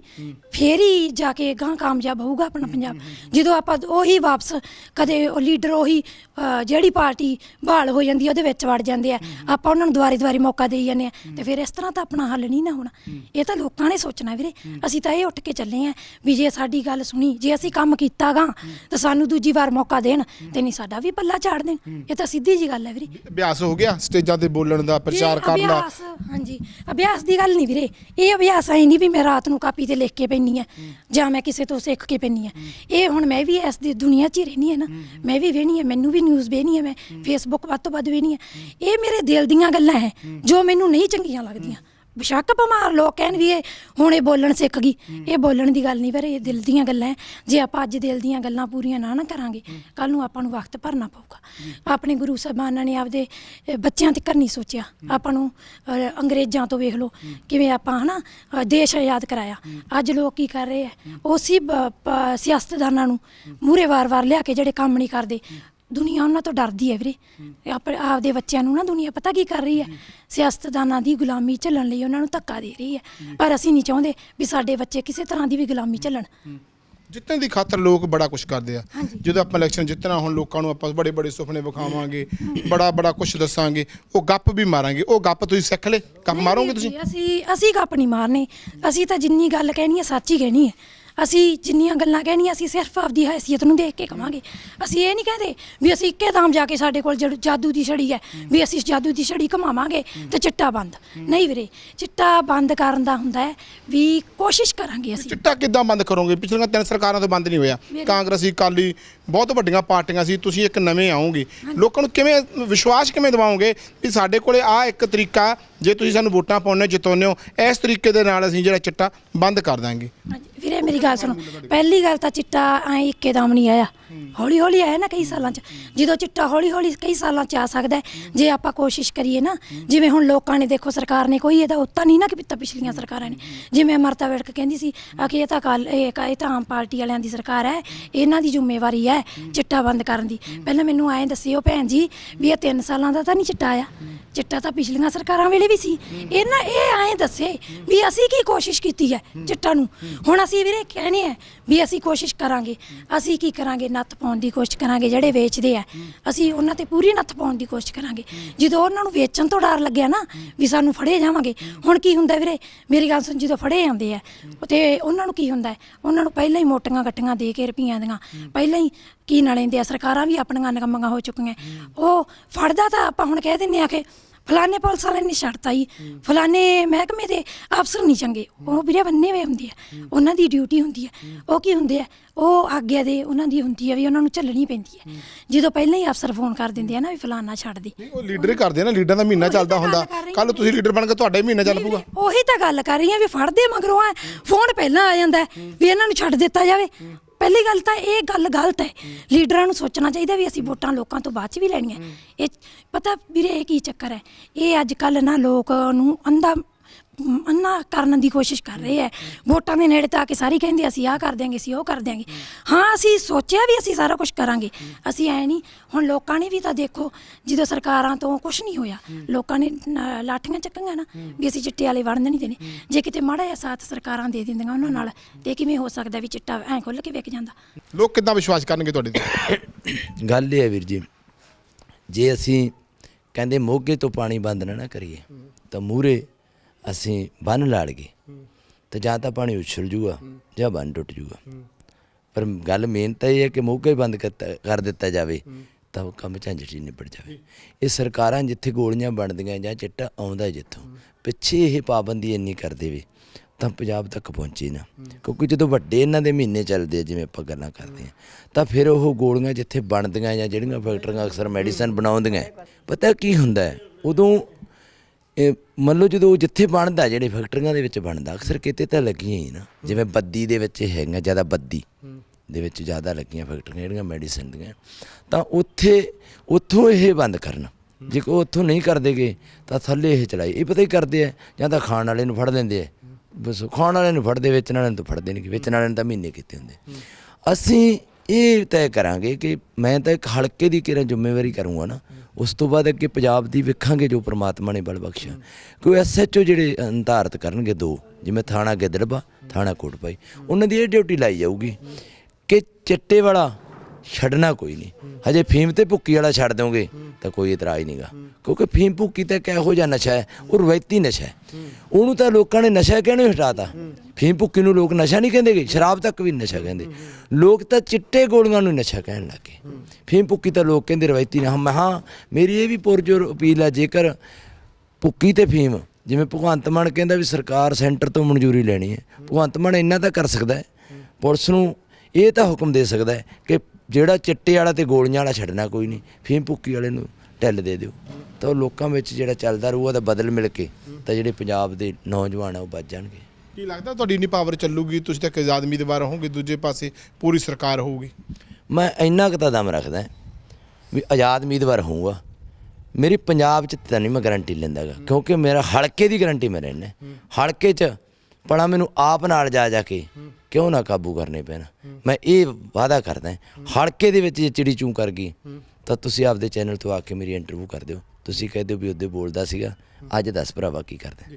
ਫੇਰ ਹੀ ਜਾ ਕੇ ਗਾਂ ਕਾਮਯਾਬ ਹੋਊਗਾ ਆਪਣਾ ਪੰਜਾਬ। ਜਦੋਂ ਆਪਾਂ ਉਹੀ ਵਾਪਸ ਕਦੇ ਉਹ ਲੀਡਰ ਉਹੀ ਅਹ, ਜਿਹੜੀ ਪਾਰਟੀ ਬਹਾਲ ਹੋ ਜਾਂਦੀ ਆ, ਉਹਦੇ ਵਿੱਚ ਵੜ ਜਾਂਦੇ ਆ। ਆਪਾਂ ਉਹਨਾਂ ਨੂੰ ਦੁਆਰੇ ਦੁਆਰੇ ਮੌਕਾ ਦੇਈ ਜਾਂਦੇ ਆ। ਤੇ ਫਿਰ ਇਸ ਤਰ੍ਹਾਂ ਤਾਂ ਆਪਣਾ ਹੱਲ ਨਹੀਂ ਨਾ ਹੋਣਾ। ਇਹ ਤਾਂ ਲੋਕਾਂ ਨੇ ਸੋਚਣਾ ਵੀਰੇ। ਅਸੀਂ ਤਾਂ ਇਹ ਉੱਠ ਕੇ ਚੱਲੇ ਆ ਵੀ ਜੇ ਸਾਡੀ ਗੱਲ ਸੁਣੀ ਜੇ ਅਸੀਂ ਕੰਮ ਕੀਤਾ ਗਾ ਤਾਂ ਸਾਨੂੰ ਦੂਜੀ ਵਾਰ ਮੌਕਾ ਦੇਣ ਤੇ ਨਹੀਂ ਸਾਡਾ ਵੀ ਪੱਲਾ ਝਾੜ ਦੇਣ। ਇਹ ਤਾਂ ਸਿੱਧੀ ਜੀ ਗੱਲ ਹੈ ਵੀਰੇ। ਅਭਿਆਸ ਹੋ ਗਿਆ ਸਟੇਜਾਂ ਤੇ ਬੋਲਣ ਦਾ ਪ੍ਰਚਾਰ ਜੀ, ਕਰਨ ਦਾ। ਅਭਿਆਸ, ਹਾਂਜੀ। ਅਭਿਆਸ ਦੀ ਗੱਲ ਨਹੀਂ ਵੀਰੇ। ਇਹ ਅਭਿਆਸ ਐ ਨਹੀਂ ਵੀ ਮੈਂ ਰਾਤ ਨੂੰ ਕਾਪੀ ਤੇ ਲਿਖ ਕੇ ਪੈਣੀ ਆ ਜਾਂ ਮੈਂ ਕਿਸੇ ਤੋਂ ਸਿੱਖ ਕੇ ਪੈਣੀ ਆ। ਇਹ ਹੁਣ ਮੈਂ ਵੀ ਇਸ ਦੀ ਦੁਨੀਆ 'ਚ ਹੀ ਰਹਿਣੀ ਹੈ ਨਾ ਮੈਂ ਵੀ ਵੇਹਣੀ ਹੈ ਮੈਨੂੰ ਵੀ ਨਿਊਜ਼ ਵੇਹਣੀ ਹੈ ਮੈਂ ਫੇਸਬੁੱਕ ਵੱਧ ਤੋਂ ਵੱਧ ਵੇਹਣੀ ਹੈ ਇਹ ਮੇਰੇ ਦਿਲ ਦੀਆਂ ਗੱਲਾਂ ਹੈ ਜੋ ਮੈਨੂੰ ਨਹੀਂ ਚੰਗੀਆਂ ਲੱਗਦੀਆਂ। ਬੇਸ਼ੱਕ ਬਿਮਾਰ ਲੋਕ ਕਹਿਣ ਵੀ ਇਹ ਹੁਣ ਇਹ ਬੋਲਣ ਸਿੱਖ ਗਈ। ਇਹ ਬੋਲਣ ਦੀ ਗੱਲ ਨਹੀਂ ਪਰ ਇਹ ਦਿਲ ਦੀਆਂ ਗੱਲਾਂ ਹੈ ਜੇ ਆਪਾਂ ਅੱਜ ਦਿਲ ਦੀਆਂ ਗੱਲਾਂ ਪੂਰੀਆਂ ਨਾ ਨਾ ਕਰਾਂਗੇ ਕੱਲ ਨੂੰ ਆਪਾਂ ਨੂੰ ਵਕਤ ਭਰਨਾ ਪਊਗਾ। ਆਪਣੇ ਗੁਰੂ ਸਾਹਿਬਾਨਾਂ ਨੇ ਆਪਦੇ ਅਹ, ਬੱਚਿਆਂ ਤੱਕ ਨਹੀਂ ਸੋਚਿਆ। ਆਪਾਂ ਨੂੰ ਅਹ, ਅੰਗਰੇਜ਼ਾਂ ਤੋਂ ਵੇਖ ਲਓ ਕਿਵੇਂ ਆਪਾਂ ਹਨਾ ਅਹ, ਦੇਸ਼ ਆਜ਼ਾਦ ਕਰਾਇਆ। ਅੱਜ ਲੋਕ ਕੀ ਕਰ ਰਹੇ ਆ ਉਸੇ ਬ- ਪ- ਸਿਆਸਤਦਾਨਾਂ ਨੂੰ ਮੂਹਰੇ ਵਾਰ-ਵਾਰ ਲਿਆ ਕੇ ਜਿਹੜੇ ਕੰਮ ਨਹੀਂ ਕਰਦੇ। ਦੁਨੀਆ ਉਹਨਾਂ ਤੋਂ ਡਰਦੀ ਹੈ ਵੀਰੇ। ਇਹ ਆਪਣੇ ਆਪਦੇ ਬੱਚਿਆਂ ਨੂੰ ਨਾ ਦੁਨੀਆ ਪਤਾ ਕੀ ਕਰ ਰਹੀ ਹੈ। ਸਿਆਸਤਦਾਨਾਂ ਦੀ ਗੁਲਾਮੀ ਝੱਲਣ ਲਈ ਉਹਨਾਂ ਨੂੰ ਧੱਕਾ ਦੇ ਰਹੀ ਹੈ। ਪਰ ਅਸੀਂ ਨਹੀਂ ਚਾਹੁੰਦੇ ਵੀ ਸਾਡੇ ਬੱਚੇ ਕਿਸੇ ਤਰ੍ਹਾਂ ਦੀ ਵੀ ਗੁਲਾਮੀ ਝੱਲਣ। ਜਿੱਤਣ ਦੀ ਖਾਤਰ ਲੋਕ ਬੜਾ ਕੁਝ ਕਰਦੇ ਆ। ਜਦੋਂ ਆਪਾਂ ਇਲੈਕਸ਼ਨ ਜਿੱਤਣਾ ਹੁਣ ਲੋਕਾਂ ਨੂੰ ਆਪਾਂ ਬੜੇ ਬੜੇ ਸੁਪਨੇ ਵਿਖਾਵਾਂਗੇ ਬੜਾ ਬੜਾ ਕੁਝ ਦੱਸਾਂਗੇ। ਉਹ ਗੱਪ ਵੀ ਮਾਰਾਂਗੇ। ਉਹ ਗੱਪ ਤੁਸੀਂ ਸਿੱਖ ਲੈ ਗੱਪ ਮਾਰੋਗੇ ਤੁਸੀਂ ਜੀ, ਅਸੀਂ ਅਸੀਂ ਗੱਪ ਨਹੀਂ ਮਾਰਨੇ। ਅਸੀਂ ਤਾਂ ਜਿੰਨੀ ਗੱਲ ਕਹਿਣੀ ਹੈ ਸੱਚ ਹੀ ਕਹਿਣੀ ਹੈ। ਅਸੀਂ ਜਿੰਨੀਆਂ ਗੱਲਾਂ ਕਹਿਣੀਆਂ ਅਸੀਂ ਸਿਰਫ ਆਪਦੀ ਹੈਸੀਅਤ ਨੂੰ ਦੇਖ ਕੇ ਕਵਾਂਗੇ। ਅਸੀਂ ਇਹ ਨਹੀਂ ਕਹਦੇ ਵੀ ਅਸੀਂ ਇੱਕੇ ਦਾਮ ਜਾ ਕੇ ਸਾਡੇ ਕੋਲ ਜਿਹੜੀ ਜਾਦੂ ਦੀ ਛੜੀ ਹੈ ਵੀ ਅਸੀਂ ਇਸ ਜਾਦੂ ਦੀ ਛੜੀ ਘਮਾਵਾਂਗੇ ਤੇ ਚਿੱਟਾ ਬੰਦ। ਨਹੀਂ ਵੀਰੇ ਚਿੱਟਾ ਬੰਦ ਕਰਨ ਦਾ ਹੁੰਦਾ ਹੈ ਵੀ ਕੋਸ਼ਿਸ਼ ਕਰਾਂਗੇ ਅਸੀਂ। ਚਿੱਟਾ ਕਿੱਦਾਂ ਬੰਦ ਕਰੋਗੇ? ਪਿਛਲੀਆਂ ਤਿੰਨ ਸਰਕਾਰਾਂ ਤੋਂ ਬੰਦ ਨਹੀਂ ਹੋਇਆ। ਕਾਂਗਰਸੀ ਕਾਲੀ ਬਹੁਤ ਵੱਡੀਆਂ ਪਾਰਟੀਆਂ ਸੀ ਤੁਸੀਂ ਇੱਕ ਨਵੇਂ ਆਓਗੇ। ਲੋਕਾਂ ਨੂੰ ਕਿਵੇਂ ਵਿਸ਼ਵਾਸ ਕਿਵੇਂ ਦਿਵਾਓਗੇ ਵੀ ਸਾਡੇ ਕੋਲੇ ਆ ਇੱਕ ਤਰੀਕਾ ਜੇ ਤੁਸੀਂ ਸਾਨੂੰ ਵੋਟਾਂ ਪਾਉਣੇ ਜਿਤਾਉਂਦੇ ਹੋ ਇਸ ਤਰੀਕੇ ਦੇ ਨਾਲ ਅਸੀਂ ਜਿਹੜਾ ਚਿੱਟਾ ਬੰਦ ਕਰ ਦਾਂਗੇ ਹਾਂਜੀ, ਵੀਰੇ ਮੇਰੀ ਗੱਲ ਸੁਣੋ। ਪਹਿਲੀ ਗੱਲ ਤਾਂ ਚਿੱਟਾ ਐ ਇੱਕੇ ਦਮ ਨਹੀਂ ਆਇਆ। ਹੌਲੀ ਹੌਲੀ ਆਇਆ ਨਾ ਕਈ ਸਾਲਾਂ ਚ ਜਦੋਂ ਚਿੱਟਾ ਹੌਲੀ ਹੌਲੀ ਕਈ ਸਾਲਾਂ ਚ ਆ ਸਕਦਾ ਹੈ, ਜੇ ਆਪਾਂ ਕੋਸ਼ਿਸ਼ ਕਰੀਏ ਨਾ ਜਿਵੇਂ ਹੁਣ ਲੋਕਾਂ ਨੇ ਦੇਖੋ ਸਰਕਾਰ ਨੇ ਕੋਈ ਇਹਦਾ ਉੱਤਾ ਨਹੀਂ ਨਾ ਕਿ ਪਿੱਤਾ ਪਿਛਲੀਆਂ ਸਰਕਾਰਾਂ ਨੇ। ਜਿਵੇਂ ਅਮਰਤਾ ਵਿੜਕ ਕਹਿੰਦੀ ਸੀ ਆ ਕਿ ਇਹ ਤਾਂ ਕੱਲ ਇਹ ਕ- ਇਹ ਤਾਂ ਆਮ ਪਾਰਟੀ ਵਾਲਿਆਂ ਦੀ ਸਰਕਾਰ ਹੈ ਇਹਨਾਂ ਦੀ ਜ਼ਿੰਮੇਵਾਰੀ ਹੈ ਚਿੱਟਾ ਬੰਦ ਕਰਨ ਦੀ। ਪਹਿਲਾਂ ਮੈਨੂੰ ਐਂ ਦੱਸਿਓ ਭੈਣ ਜੀ ਵੀ ਇਹ 3 ਸਾਲਾਂ ਦਾ ਤਾਂ ਨਹੀਂ ਚਿੱਟਾ ਆਇਆ? ਚਿੱਟਾ ਤਾਂ ਪਿਛਲੀਆਂ ਸਰਕਾਰਾਂ ਵੇਲੇ ਵੀ ਸੀ। ਇਹਨਾਂ ਇਹ ਐਂ ਦੱਸੇ ਵੀ ਅਸੀਂ ਕੀ ਕੋਸ਼ਿਸ਼ ਕੀਤੀ ਹੈ ਚਿੱਟਾ ਨੂੰ? ਹੁਣ ਅਸੀਂ ਵੀਰੇ ਕਹਿੰਦੇ ਆ ਵੀ ਅਸੀਂ ਕੋਸ਼ਿਸ਼ ਕਰਾਂਗੇ। ਅਸੀਂ ਕੀ ਕਰਾਂਗੇ? ਨੱਥ ਪਾਉਣ ਦੀ ਕੋਸ਼ਿਸ਼ ਕਰਾਂਗੇ, ਜਿਹੜੇ ਵੇਚਦੇ ਆ ਅਸੀਂ ਉਹਨਾਂ ਤੇ ਪੂਰੀ ਨੱਥ ਪਾਉਣ ਦੀ ਕੋਸ਼ਿਸ਼ ਕਰਾਂਗੇ। ਜਦੋਂ ਉਹਨਾਂ ਨੂੰ ਵੇਚਣ ਤੋਂ ਡਰ ਲੱਗਿਆ ਨਾ ਵੀ ਸਾਨੂੰ ਫੜੇ ਜਾਵਾਂਗੇ। ਹੁਣ ਕੀ ਹੁੰਦਾ ਵੀਰੇ? ਮੇਰੀ ਗੱਲ ਸੁਣ, ਜਦੋਂ ਫੜੇ ਜਾਂਦੇ ਆ ਤੇ ਉਹਨਾਂ ਨੂੰ ਕੀ ਹੁੰਦਾ ਉਹਨਾਂ ਨੂੰ ਪਹਿਲਾਂ ਹੀ ਮੋਟੀਆਂ ਗੱਟੀਆਂ ਦੇ ਕੇ ਰੁਪਈਆਂ ਦੀਆਂ। ਪਹਿਲਾਂ ਹੀ ਕੀ ਨਾ ਲੈਂਦੇ ਆ? ਸਰਕਾਰਾਂ ਵੀ ਆਪਣੀਆਂ ਨਕਮੀਆਂ ਹੋ ਚੁੱਕੀਆਂ। ਉਹ ਫੜਦਾ ਤਾਂ ਆਪਾਂ ਹੁਣ ਕਹਿ ਦਿੰਦੇ ਆ ਕਿ ਫਲਾਣੇ ਪੁਲਿਸ ਵਾਲੇ ਨੇ ਛੱਡਤਾ ਜੀ। ਫਲਾਣੇ ਮਹਿਕਮੇ ਦੇ ਅਫਸਰ ਨਹੀਂ ਚੰਗੇ। ਉਹ ਵੀਰੇ ਬੰਨੇ ਹੋਏ ਹੁੰਦੇ ਆ। ਉਹਨਾਂ ਦੀ ਡਿਊਟੀ ਹੁੰਦੀ ਹੈ ਉਹ ਕੀ ਹੁੰਦੇ ਆ? ਉਹ ਆਗਿਆ ਦੇ ਉਹਨਾਂ ਦੀ ਹੁੰਦੀ ਹੈ ਵੀ ਉਹਨਾਂ ਨੂੰ ਚੱਲਣੀ ਪੈਂਦੀ ਹੈ ਜਦੋਂ ਪਹਿਲਾਂ ਹੀ ਅਫਸਰ ਫੋਨ ਕਰ ਦਿੰਦੇ ਆ ਨਾ ਵੀ ਫਲਾਣਾ ਛੱਡ ਦੇ। ਉਹ ਲੀਡਰ ਹੀ ਕਰਦੇ ਆ ਨਾ। ਲੀਡਰਾਂ ਦਾ ਮਹੀਨਾ ਚੱਲਦਾ ਹੁੰਦਾ। ਕੱਲ ਤੁਸੀਂ ਲੀਡਰ ਬਣ ਕੇ ਤੁਹਾਡੇ ਮਹੀਨਾ ਚੱਲ ਪੂਗਾ ਉਹੀ ਤਾਂ ਗੱਲ ਕਰ ਰਹੀ ਆ ਵੀ ਫੜਦੇ ਮਗਰੋਂ ਆ। ਫੋਨ ਪਹਿਲਾਂ ਆ ਜਾਂਦਾ ਵੀ ਇਹਨਾਂ ਨੂੰ ਛੱਡ ਦਿੱਤਾ ਜਾਵੇ। ਪਹਿਲੀ ਗੱਲ ਤਾਂ ਇਹ ਗੱਲ ਗਲਤ ਹੈ। ਲੀਡਰਾਂ ਨੂੰ ਸੋਚਣਾ ਚਾਹੀਦਾ ਵੀ ਅਸੀਂ ਵੋਟਾਂ ਲੋਕਾਂ ਤੋਂ ਬਾਅਦ ਚ ਵੀ ਲੈਣੀਆਂ। ਇਹ ਪਤਾ ਵੀਰੇ ਇਹ ਕੀ ਚੱਕਰ ਹੈ? ਇਹ ਅੱਜ ਕੱਲ ਨਾ ਲੋਕ ਨੂੰ ਅੰਧਾ ਅੰਨਾ ਕਰਨ ਦੀ ਕੋਸ਼ਿਸ਼ ਕਰ ਰਹੇ ਹੈ ਵੋਟਾਂ ਦੇ ਨੇੜੇ ਤਾਂ ਆ ਕੇ ਸਾਰੀ ਕਹਿੰਦੇ ਅਸੀਂ ਆਹ ਕਰ ਦਿਆਂਗੇ ਅਸੀਂ ਉਹ ਕਰ ਦਿਆਂਗੇ। ਹਾਂ ਅਸੀਂ ਸੋਚਿਆ ਵੀ ਅਸੀਂ ਸਾਰਾ ਕੁਝ ਕਰਾਂਗੇ। ਅਸੀਂ ਐ ਨਹੀਂ ਹੁਣ ਲੋਕਾਂ ਨੇ ਵੀ ਤਾਂ ਦੇਖੋ ਜਦੋਂ ਸਰਕਾਰਾਂ ਤੋਂ ਕੁਝ ਨਹੀਂ ਹੋਇਆ ਲੋਕਾਂ ਨੇ ਨ- ਲਾਠੀਆਂ ਚੱਕੀਆਂ ਨਾ ਵੀ ਅਸੀਂ ਚਿੱਟੇ ਵਾਲੇ ਵੜਨ ਨਹੀਂ ਦੇਣੇ। ਜੇ ਕਿਤੇ ਮਾੜਾ ਜਿਹਾ ਸਾਥ ਸਰਕਾਰਾਂ ਦੇ ਦਿੰਦੀਆਂ ਉਹਨਾਂ ਨਾਲ ਤੇ ਕਿਵੇਂ ਹੋ ਸਕਦਾ ਵੀ ਚਿੱਟਾ ਐ ਖੁੱਲ ਕੇ ਵਿਕ ਜਾਂਦਾ? ਲੋਕ ਕਿੱਦਾਂ ਵਿਸ਼ਵਾਸ ਕਰਨਗੇ ਤੁਹਾਡੇ ਤੇ? ਗੱਲ ਇਹ ਹੈ ਵੀਰ ਜੀ ਜੇ ਅਸੀਂ ਕਹਿੰਦੇ ਮੋਗੇ ਤੋਂ ਪਾਣੀ ਬੰਦ ਨਾ ਨਾ ਕਰੀਏ ਤਾਂ ਮੂਰੇ ਅਸੀਂ ਬੰਨ ਲਾੜ ਗਏ। ਤੇ ਜਾਂ ਤਾਂ ਪਾਣੀ ਉਛਲ ਜੂਗਾ ਜਾਂ ਬੰਨ ਟੁੱਟ ਜੂਗਾ। ਪਰ ਗੱਲ ਮੇਨ ਤਾਂ ਇਹ ਹੈ ਕਿ ਮੋਗਾ ਹੀ ਬੰਦ ਕਰਤਾ- ਕਰ ਦਿੱਤਾ ਜਾਵੇ, ਤਾਂ ਉਹ ਕੰਮ ਝੰਜਟ ਨਿਬੜ ਜਾਵੇ। ਇਹ ਸਰਕਾਰਾਂ ਜਿੱਥੇ ਗੋਲੀਆਂ ਬਣਦੀਆਂ ਜਾਂ ਚਿੱਟਾ ਆਉਂਦਾ ਜਿੱਥੋਂ, ਪਿੱਛੇ ਇਹ ਪਾਬੰਦੀ ਇੰਨੀ ਕਰ ਦੇਵੇ, ਤਾਂ ਪੰਜਾਬ ਤੱਕ ਪਹੁੰਚੇ ਨਾ। ਕਿਉਂਕਿ ਜਦੋਂ ਵੱਡੇ ਇਹਨਾਂ ਦੇ ਮਹੀਨੇ ਚੱਲਦੇ ਆ, ਜਿਵੇਂ ਆਪਾਂ ਗੱਲਾਂ ਕਰਦੇ ਆ ਤਾਂ ਫਿਰ ਉਹ ਗੋਲੀਆਂ ਜਿੱਥੇ ਬਣਦੀਆਂ ਜਾਂ ਜਿਹੜੀਆਂ ਫੈਕਟਰੀਆਂ ਅਕਸਰ ਮੈਡੀਸਨ ਬਣਾਉਂਦੀਆਂ, ਪਤਾ ਕੀ ਹੁੰਦਾ ਉਦੋਂ ਇਹ ਮੰਨ ਲਓ ਜਦੋਂ ਜਿੱਥੇ ਬਣਦਾ, ਜਿਹੜੇ ਫੈਕਟਰੀਆਂ ਦੇ ਵਿੱਚ ਬਣਦਾ, ਅਕਸਰ ਕਿਤੇ ਤਾਂ ਲੱਗੀਆਂ ਹੀ ਨਾ। ਜਿਵੇਂ ਬੱਦੀ ਦੇ ਵਿੱਚ ਇਹ ਹੈਗੀਆਂ ਜ਼ਿਆਦਾ ਬੱਦੀ ਦੇ ਵਿੱਚ ਜ਼ਿਆਦਾ ਲੱਗੀਆਂ ਫੈਕਟਰੀਆਂ, ਜਿਹੜੀਆਂ ਮੈਡੀਸਨ ਦੀਆਂ। ਤਾਂ ਉੱਥੇ, ਉੱਥੋਂ ਇਹ ਬੰਦ ਕਰਨ। ਜੇ ਕੋ ਉੱਥੋਂ ਨਹੀਂ ਕਰਦੇਗੇ ਤਾਂ ਥੱਲੇ ਇਹ ਚਲਾਈ। ਇਹ ਪਤਾ ਹੀ ਕਰਦੇ ਆ, ਜਾਂ ਤਾਂ ਖਾਣ ਵਾਲੇ ਨੂੰ ਫੜ ਲੈਂਦੇ ਆ। ਬਸ ਖਾਣ ਵਾਲੇ ਨੂੰ ਫੜਦੇ, ਵੇਚਣ ਵਾਲੇ ਨੂੰ ਤਾਂ ਫੜਦੇ ਨਹੀਂ, ਵੇਚਣ ਵਾਲੇ ਨੂੰ ਤਾਂ ਮਹੀਨੇ ਕੀਤੇ ਹੁੰਦੇ। ਅਸੀਂ ਇਹ ਤੈਅ ਕਰਾਂਗੇ ਕਿ ਮੈਂ ਤਾਂ ਇੱਕ ਹਲਕੇ ਦੀ ਕਿਰਨ ਜ਼ਿੰਮੇਵਾਰੀ ਕਰੂੰਗਾ ਨਾ ਉਸ ਤੋਂ ਬਾਅਦ ਅੱਗੇ ਪੰਜਾਬ ਦੀ ਵੇਖਾਂਗੇ ਜੋ ਪ੍ਰਮਾਤਮਾ ਨੇ ਬਲ ਬਖਸ਼ਿਆ। ਕੋਈ ਐਸਐਚਓ ਜਿਹੜੇ ਨਿਰਧਾਰਤ ਕਰਨਗੇ ਦੋ, ਜਿਵੇਂ ਥਾਣਾ ਗਿੱਦੜਬਾ, ਥਾਣਾ ਕੋਟਪਾਈ ਉਹਨਾਂ ਦੀ ਇਹ ਡਿਊਟੀ ਲਾਈ ਜਾਊਗੀ ਕਿ ਚਿੱਟੇ ਵਾਲਾ ਛੱਡਣਾ ਕੋਈ ਨਹੀਂ। ਹਜੇ ਫੀਮ ਤੇ ਭੁੱਕੀ ਵਾਲਾ ਛੱਡ ਦੋਗੇ ਤਾਂ ਕੋਈ ਇਤਰਾਜ਼ ਨਹੀਂਗਾ ਕਿਉਂਕਿ ਫੀਮ ਭੁੱਕੀ ਤਾਂ ਕਿਹੋ ਜਿਹਾ ਨਸ਼ਾ ਹੈ, ਉਹ ਰਵਾਇਤੀ ਨਸ਼ਾ ਹੈ। ਉਹਨੂੰ ਤਾਂ ਲੋਕਾਂ ਨੇ ਨਸ਼ਾ ਕਹਿਣੋਂ ਹੀ ਹਟਾਤਾ? ਫੀਮ ਭੁੱਕੀ ਨੂੰ ਲੋਕ ਨਸ਼ਾ ਨਹੀਂ ਕਹਿੰਦੇਗੇ ਸ਼ਰਾਬ ਤੱਕ ਵੀ ਨਸ਼ਾ ਕਹਿੰਦੇ। ਲੋਕ ਤਾਂ ਚਿੱਟੇ ਗੋਲੀਆਂ ਨੂੰ ਨਸ਼ਾ ਕਹਿਣ ਲੱਗੇ ਫੀਮ ਭੁੱਕੀ ਤਾਂ ਲੋਕ ਕਹਿੰਦੇ ਰਵਾਇਤੀ ਨਾ। ਮੈਂ ਹਾਂ, ਮੇਰੀ ਇਹ ਵੀ ਪੁਰਜੋਰ ਅਪੀਲ ਹੈ, ਜੇਕਰ ਭੁੱਕੀ ਤੇ ਫੀਮ, ਜਿਵੇਂ ਭਗਵੰਤ ਮਾਨ ਕਹਿੰਦਾ ਵੀ ਸਰਕਾਰ ਸੈਂਟਰ ਤੋਂ ਮਨਜ਼ੂਰੀ ਲੈਣੀ ਹੈ। ਭਗਵੰਤ ਮਾਨ ਇੰਨਾ ਤਾਂ ਕਰ ਸਕਦਾ ਹੈ। ਪੁਲਿਸ ਨੂੰ ਇਹ ਤਾਂ ਹੁਕਮ ਦੇ ਸਕਦਾ ਹੈ ਕਿ ਜਿਹੜਾ ਚਿੱਟੇ ਵਾਲਾ ਤੇ ਗੋਲੀਆਂ ਵਾਲਾ ਛੱਡਣਾ ਕੋਈ ਨਹੀਂ ਫੀਮ ਭੁੱਕੀ ਵਾਲੇ ਨੂੰ ਢਿੱਲ ਦੇ ਦਿਓ। ਤਾਂ ਉਹ ਲੋਕਾਂ ਵਿੱਚ ਜਿਹੜਾ ਚੱਲਦਾ ਰਹੂਗਾ ਤਾਂ ਬਦਲ ਮਿਲ ਕੇ ਤਾਂ ਜਿਹੜੇ ਪੰਜਾਬ ਦੇ ਨੌਜਵਾਨ ਆ ਉਹ ਬਚ ਜਾਣਗੇ। ਕੀ ਲੱਗਦਾ ਤੁਹਾਡੀ ਇੰਨੀ ਪਾਵਰ ਚੱਲੂਗੀ ਤੁਸੀਂ ਤਾਂ ਆਜ਼ਾਦ ਉਮੀਦਵਾਰ ਹੋਵੋਗੇ ਦੂਜੇ ਪਾਸੇ ਪੂਰੀ ਸਰਕਾਰ ਹੋਊਗੀ? ਮੈਂ ਇੰਨਾ ਕੁ ਤਾਂ ਦਮ ਰੱਖਦਾ ਵੀ ਆਜ਼ਾਦ ਉਮੀਦਵਾਰ ਹੋਊਗਾ। ਮੇਰੀ ਪੰਜਾਬ 'ਚ ਤਾਂ ਨਹੀਂ ਮੈਂ ਗਾਰੰਟੀ ਲੈਂਦਾਗਾ ਕਿਉਂਕਿ ਮੇਰਾ ਹਲਕੇ ਦੀ ਗਾਰੰਟੀ ਮੈਂ ਰਹਿਣਾ ਹਲਕੇ 'ਚ ਪੜਾ ਮੈਨੂੰ ਆਪ ਨਾਲ ਜਾ ਜਾ ਕੇ ਕਿਉਂ ਨਾ ਕਾਬੂ ਕਰਨੇ ਪੈਣ? ਮੈਂ ਇਹ ਵਾਅਦਾ ਕਰਦਾ ਹਲਕੇ ਦੇ ਵਿੱਚ ਜੇ ਚਿੜੀ ਚੂੰ ਕਰ ਗਈ ਤਾਂ ਤੁਸੀਂ ਆਪਦੇ ਚੈਨਲ ਤੋਂ ਆ ਕੇ ਮੇਰੀ ਇੰਟਰਵਿਊ ਕਰ ਦਿਓ। ਤੁਸੀਂ ਕਹਿ ਦਿਓ ਵੀ ਉਹਦੇ ਬੋਲਦਾ ਸੀਗਾ। ਅੱਜ ਦੱਸ ਭਰਾਵਾ ਕੀ ਕਰਦਾ